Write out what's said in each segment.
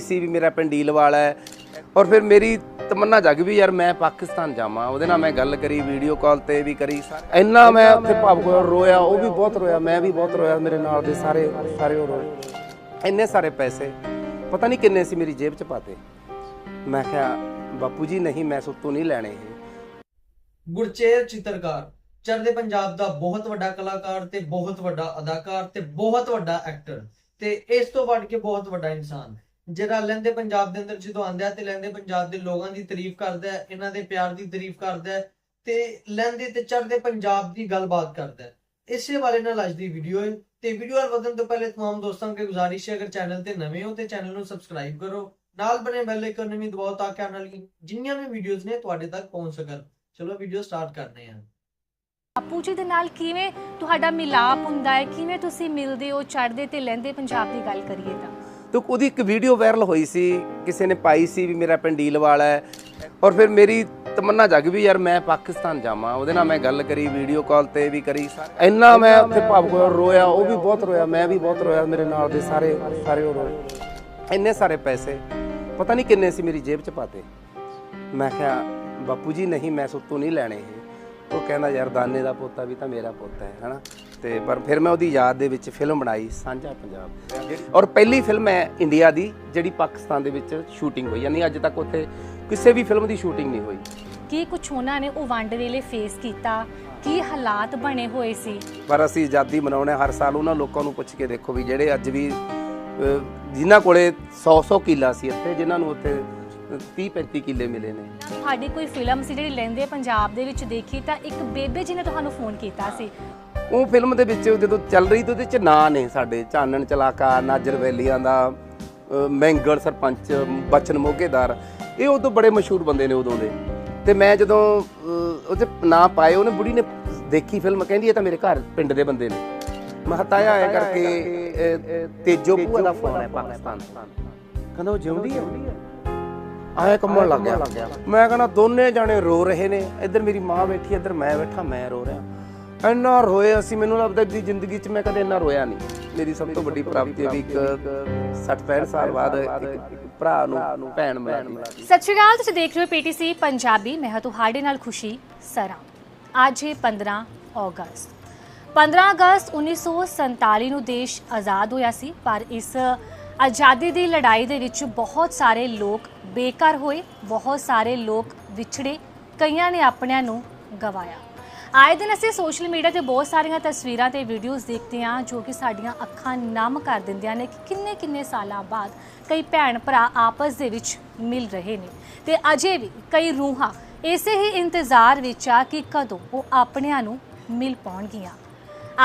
ਸੀ ਵੀ ਮੇਰਾ ਪਿੰਡ ਡੀਲਵਾਲ ਹੈ। ਔਰ ਫਿਰ ਮੇਰੀ ਤਮੰਨਾ ਜਗ ਵੀ ਯਾਰ ਮੈਂ ਪਾਕਿਸਤਾਨ ਜਾਵਾਂ। ਉਹਦੇ ਨਾਲ ਮੈਂ ਗੱਲ ਕਰੀ ਵੀਡੀਓ ਕਾਲ ਤੇ ਵੀ ਕਰੀ। ਇੰਨਾ ਮੈਂ ਉੱਥੇ ਭਾਵੁਕ ਹੋਇਆ, ਰੋਇਆ ਉਹ ਵੀ ਬਹੁਤ ਰੋਇਆ ਮੈਂ ਵੀ ਬਹੁਤ ਰੋਇਆ ਮੇਰੇ ਨਾਲ ਦੇ ਸਾਰੇ ਸਾਰੇ ਉਹ ਰੋਏ। ਇੰਨੇ ਸਾਰੇ ਪੈਸੇ ਪਤਾ ਨਹੀਂ ਕਿੰਨੇ ਸੀ ਮੇਰੀ ਜੇਬ 'ਚ ਪਾਤੇ। ਮੈਂ ਕਿਹਾ ਬਾਪੂ ਜੀ ਨਹੀਂ ਮੈਂ ਸੁੱਤੋਂ ਨਹੀਂ ਲੈਣੇ ਇਹ। ਗੁਰਚੇਤ ਚਿੱਤਰਕਾਰ ਚੜ੍ਹਦੇ ਪੰਜਾਬ ਦਾ ਬਹੁਤ ਵੱਡਾ ਕਲਾਕਾਰ ਤੇ ਬਹੁਤ ਵੱਡਾ ਅਦਾਕਾਰ ਤੇ ਬਹੁਤ ਵੱਡਾ ਐਕਟਰ ਤੇ ਇਸ ਤੋਂ ਵੱਧ ਕੇ ਬਹੁਤ ਵੱਡਾ ਇਨਸਾਨ। ਜਿਹੜਾ ਲੈਂਦੇ ਪੰਜਾਬ ਦੇ ਅੰਦਰ, ਜਦੋਂ ਆਂਦਾ ਤੇ ਲੈਂਦੇ ਪੰਜਾਬ ਦੇ ਲੋਕਾਂ ਦੀ ਤਾਰੀਫ ਕਰਦਾ ਹੈ, ਇਹਨਾਂ ਦੇ ਪਿਆਰ ਦੀ ਤਾਰੀਫ ਕਰਦਾ ਹੈ ਤੇ ਲੈਂਦੇ ਤੇ ਚੜਦੇ ਪੰਜਾਬ ਦੀ ਗੱਲਬਾਤ ਕਰਦਾ ਹੈ। ਇਸੇ ਬਾਰੇ ਨਾਲ ਅੱਜ ਦੀ ਵੀਡੀਓ ਹੈ ਤੇ ਵੀਡੀਓ ਵੱਲ ਵਧਣ ਤੋਂ ਪਹਿਲੇ ਤਮਾਮ ਦੋਸਤਾਂ ਕੇ ਗੁਜ਼ਾਰਿਸ਼ ਹੈ, ਅਗਰ ਚੈਨਲ ਤੇ ਨਵੇਂ ਹੋ ਤੇ ਚੈਨਲ ਨੂੰ ਸਬਸਕ੍ਰਾਈਬ ਕਰੋ। ਨਾਲ ਬਣੇ ਬੈਲ ਆਈਕਨ ਨੂੰ ਵੀ ਦਬਾਓ ਤਾਂ ਕਿ ਆਉਣ ਵਾਲੀ ਜਿੰਨੀਆਂ ਵੀ ਵੀਡੀਓਜ਼ ਨੇ ਤੁਹਾਡੇ ਤੱਕ ਪਹੁੰਚ ਸਕਣ। ਚਲੋ ਵੀਡੀਓ ਸਟਾਰਟ ਕਰਦੇ ਹਾਂ। ਬਾਪੂ ਜੀ ਦੇ ਨਾਲ ਕਿਵੇਂ ਤੁਹਾਡਾ ਮਿਲਾਪ ਹੁੰਦਾ ਹੈ? ਕਿਵੇਂ ਤੁਸੀਂ ਮਿਲਦੇ ਹੋ ਚੜਦੇ ਤੇ ਲੈਂਦੇ ਪੰਜਾਬ ਦੀ ਗੱਲ ਕਰੀਏ ਤਾਂ? ਤੇ ਉਹਦੀ ਇੱਕ ਵੀਡੀਓ ਵਾਇਰਲ ਹੋਈ ਸੀ ਕਿਸੇ ਨੇ ਪਾਈ ਸੀ ਵੀ ਮੇਰਾ ਪਿੰਡ ਡੀਲਵਾਲ ਹੈ। ਔਰ ਫਿਰ ਮੇਰੀ ਤਮੰਨਾ ਜਗ ਵੀ ਯਾਰ ਮੈਂ ਪਾਕਿਸਤਾਨ ਜਾਵਾਂ ਉਹਦੇ ਨਾਲ ਮੈਂ ਗੱਲ ਕਰੀ ਵੀਡੀਓ ਕਾਲ ਤੇ ਵੀ ਕਰੀ। ਇੰਨਾ ਮੈਂ ਉੱਥੇ ਭਾਵੁਕ ਹੋਇਆ, ਰੋਇਆ ਉਹ ਵੀ ਬਹੁਤ ਰੋਇਆ ਮੈਂ ਵੀ ਬਹੁਤ ਰੋਇਆ ਮੇਰੇ ਨਾਲ ਦੇ ਸਾਰੇ ਸਾਰੇ ਉਹ ਰੋਏ ਇੰਨੇ ਸਾਰੇ ਪੈਸੇ ਪਤਾ ਨਹੀਂ ਕਿੰਨੇ ਸੀ ਮੇਰੀ ਜੇਬ 'ਚ ਪਾਤੇ। ਮੈਂ ਕਿਹਾ ਬਾਪੂ ਜੀ ਨਹੀਂ ਮੈਂ ਸੁੱਤੋਂ ਨਹੀਂ ਲੈਣੇ ਇਹ। ਉਹ ਕਹਿੰਦਾ ਯਾਰ ਦਾਨੇ ਦਾ ਪੋਤਾ ਵੀ ਤਾਂ ਮੇਰਾ ਪੁੱਤ ਹੈ ਹਨਾ? ਤੇ ਪਰ ਫਿਰ ਮੈਂ ਉਹਦੀ ਯਾਦ ਦੇ ਵਿੱਚ ਫਿਲਮ ਬਣਾਈ ਸਾਂਝਾ ਪੰਜਾਬ। ਔਰ ਪਹਿਲੀ ਫਿਲਮ ਹੈ ਇੰਡੀਆ ਦੀ ਜਿਹੜੀ ਪਾਕਿਸਤਾਨ ਦੇ ਵਿੱਚ ਸ਼ੂਟਿੰਗ ਹੋਈ ਯਾਨੀ ਅੱਜ ਤੱਕ ਉੱਥੇ ਕਿਸੇ ਵੀ ਫਿਲਮ ਦੀ ਸ਼ੂਟਿੰਗ ਨਹੀਂ ਹੋਈ। ਕੀ ਕੁਛ ਉਹਨਾਂ ਨੇ ਉਹ ਵੰਡ ਵੇਲੇ ਫੇਸ ਕੀਤਾ? ਕੀ ਹਾਲਾਤ ਬਣੇ ਹੋਏ ਸੀ? ਪਰ ਅਸੀਂ ਆਜ਼ਾਦੀ ਮਨਾਉਣੇ ਹਰ ਸਾਲ ਉਹਨਾਂ ਲੋਕਾਂ ਨੂੰ ਪੁੱਛ ਕੇ ਦੇਖੋ ਵੀ ਜਿਹੜੇ ਅੱਜ ਵੀ ਜਿਨ੍ਹਾਂ ਕੋਲੇ 100-100 ਕਿੱਲਾ ਸੀ ਇੱਥੇ ਜਿਨ੍ਹਾਂ ਨੂੰ ਉੱਥੇ 30-35 ਕਿੱਲੇ ਮਿਲੇ ਨੇ। ਤੁਹਾਡੀ ਕੋਈ ਫਿਲਮ ਸੀ ਜਿਹੜੀ ਲਹਿੰਦੇ ਪੰਜਾਬ ਦੇ ਵਿੱਚ ਦੇਖੀ ਤਾਂ ਇੱਕ ਬੇਬੇ ਜੀ ਨੇ ਤੁਹਾਨੂੰ ਫੋਨ ਕੀਤਾ ਸੀ। ਉਹ ਫਿਲਮ ਦੇ ਵਿੱਚ ਜਦੋਂ ਚੱਲ ਰਹੀ ਤੇ ਉਹਦੇ ਚ ਨਾਂ ਨੇ ਸਾਡੇ ਚਾਨਣ ਚਲਾਕਾ ਨਾਜਰ ਵੈਲੀਆਂ ਦਾ ਮੈਂਗੜ ਸਰਪੰਚ ਬਚਨ ਮੋਗੇਦਾਰ। ਇਹ ਉਦੋਂ ਬੜੇ ਮਸ਼ਹੂਰ ਬੰਦੇ ਨੇ ਉਦੋਂ ਦੇ। ਤੇ ਮੈਂ ਜਦੋਂ ਉਹਦੇ ਨਾਂ ਪਾਏ ਉਹਨੇ ਬੁੜੀ ਨੇ ਦੇਖੀ ਫਿਲਮ ਕਹਿੰਦੀ ਇਹ ਤਾਂ ਮੇਰੇ ਘਰ ਪਿੰਡ ਦੇ ਬੰਦੇ ਨੇ। ਮੈਂ ਕਿਹਾ ਤਾਇਆ ਐ ਕਰਕੇ ਤੇਜੋ ਭੂਆ ਦਾ ਫੋਨ ਹੈ ਪਾਕਿਸਤਾਨ। ਕਹਿੰਦਾ ਉਹ ਜਿਉਂਦੀ ਹੈ? ਆਏ ਕੰਮਣ ਲੱਗ ਗਿਆ। ਮੈਂ ਕਹਿੰਦਾ ਦੋਨੇ ਜਾਣੇ ਰੋ ਰਹੇ ਨੇ। ਇੱਧਰ ਮੇਰੀ ਮਾਂ ਬੈਠੀ ਇੱਧਰ ਮੈਂ ਬੈਠਾ ਮੈਂ ਰੋ ਰਿਹਾ। ਇੰਨਾ ਰੋਏ ਅਸੀਂ, ਮੈਨੂੰ ਲੱਗਦਾ ਦੀ ਜ਼ਿੰਦਗੀ 'ਚ ਮੈਂ ਕਦੇ ਇੰਨਾ ਰੋਇਆ ਨਹੀਂ। ਮੇਰੀ ਸਭ ਤੋਂ ਵੱਡੀ ਪ੍ਰਾਪਤੀ ਹੈ ਵੀ ਇੱਕ 65 ਸਾਲ ਬਾਅਦ ਇੱਕ ਭਰਾ ਨੂੰ, ਭੈਣ ਮਿਲੀ ਸਤਿ ਸ਼੍ਰੀ ਅਕਾਲ, ਤੁਸੀਂ ਦੇਖ ਰਹੇ ਹੋ ਪੀਟੀਸੀ ਪੰਜਾਬੀ। ਮੈਂ ਹਾਂ ਤੁਹਾਡੇ ਨਾਲ ਖੁਸ਼ੀ ਸਰਾ। ਅੱਜ ਹੈ 15 ਅਗਸਤ। 15 ਅਗਸਤ 1947 ਨੂੰ ਦੇਸ਼ ਆਜ਼ਾਦ ਹੋਇਆ ਸੀ, ਪਰ ਇਸ ਆਜ਼ਾਦੀ ਦੀ ਲੜਾਈ ਦੇ ਵਿੱਚ ਬਹੁਤ ਸਾਰੇ ਲੋਕ ਬੇਕਾਰ ਹੋਏ, ਬਹੁਤ ਸਾਰੇ ਲੋਕ ਵਿਛੜੇ, ਕਈਆਂ ਨੇ ਆਪਣਿਆਂ ਨੂੰ ਗਵਾਇਆ। ਆਏ ਦਿਨ ਅਸੀਂ ਸੋਸ਼ਲ ਮੀਡੀਆ ਤੇ ਬਹੁਤ ਸਾਰੀਆਂ ਤਸਵੀਰਾਂ ਤੇ ਵੀਡੀਓਜ਼ ਦੇਖਦੇ ਹਾਂ ਜੋ ਕਿ ਸਾਡੀਆਂ ਅੱਖਾਂ ਨਮ ਕਰ ਦਿੰਦੀਆਂ ਨੇ ਕਿ ਕਿੰਨੇ ਕਿੰਨੇ ਸਾਲਾਂ ਬਾਅਦ ਕਈ ਭੈਣ ਭਰਾ ਆਪਸ ਦੇ ਵਿੱਚ ਮਿਲ ਰਹੇ ਨੇ ਤੇ ਅਜੇ ਵੀ ਕਈ ਰੂਹਾਂ ਇਸੇ ਹੀ ਇੰਤਜ਼ਾਰ ਵਿੱਚ ਆ ਕਿ ਕਦੋਂ ਉਹ ਆਪਣਿਆਂ ਨੂੰ ਮਿਲ ਪਾਉਣਗੀਆਂ।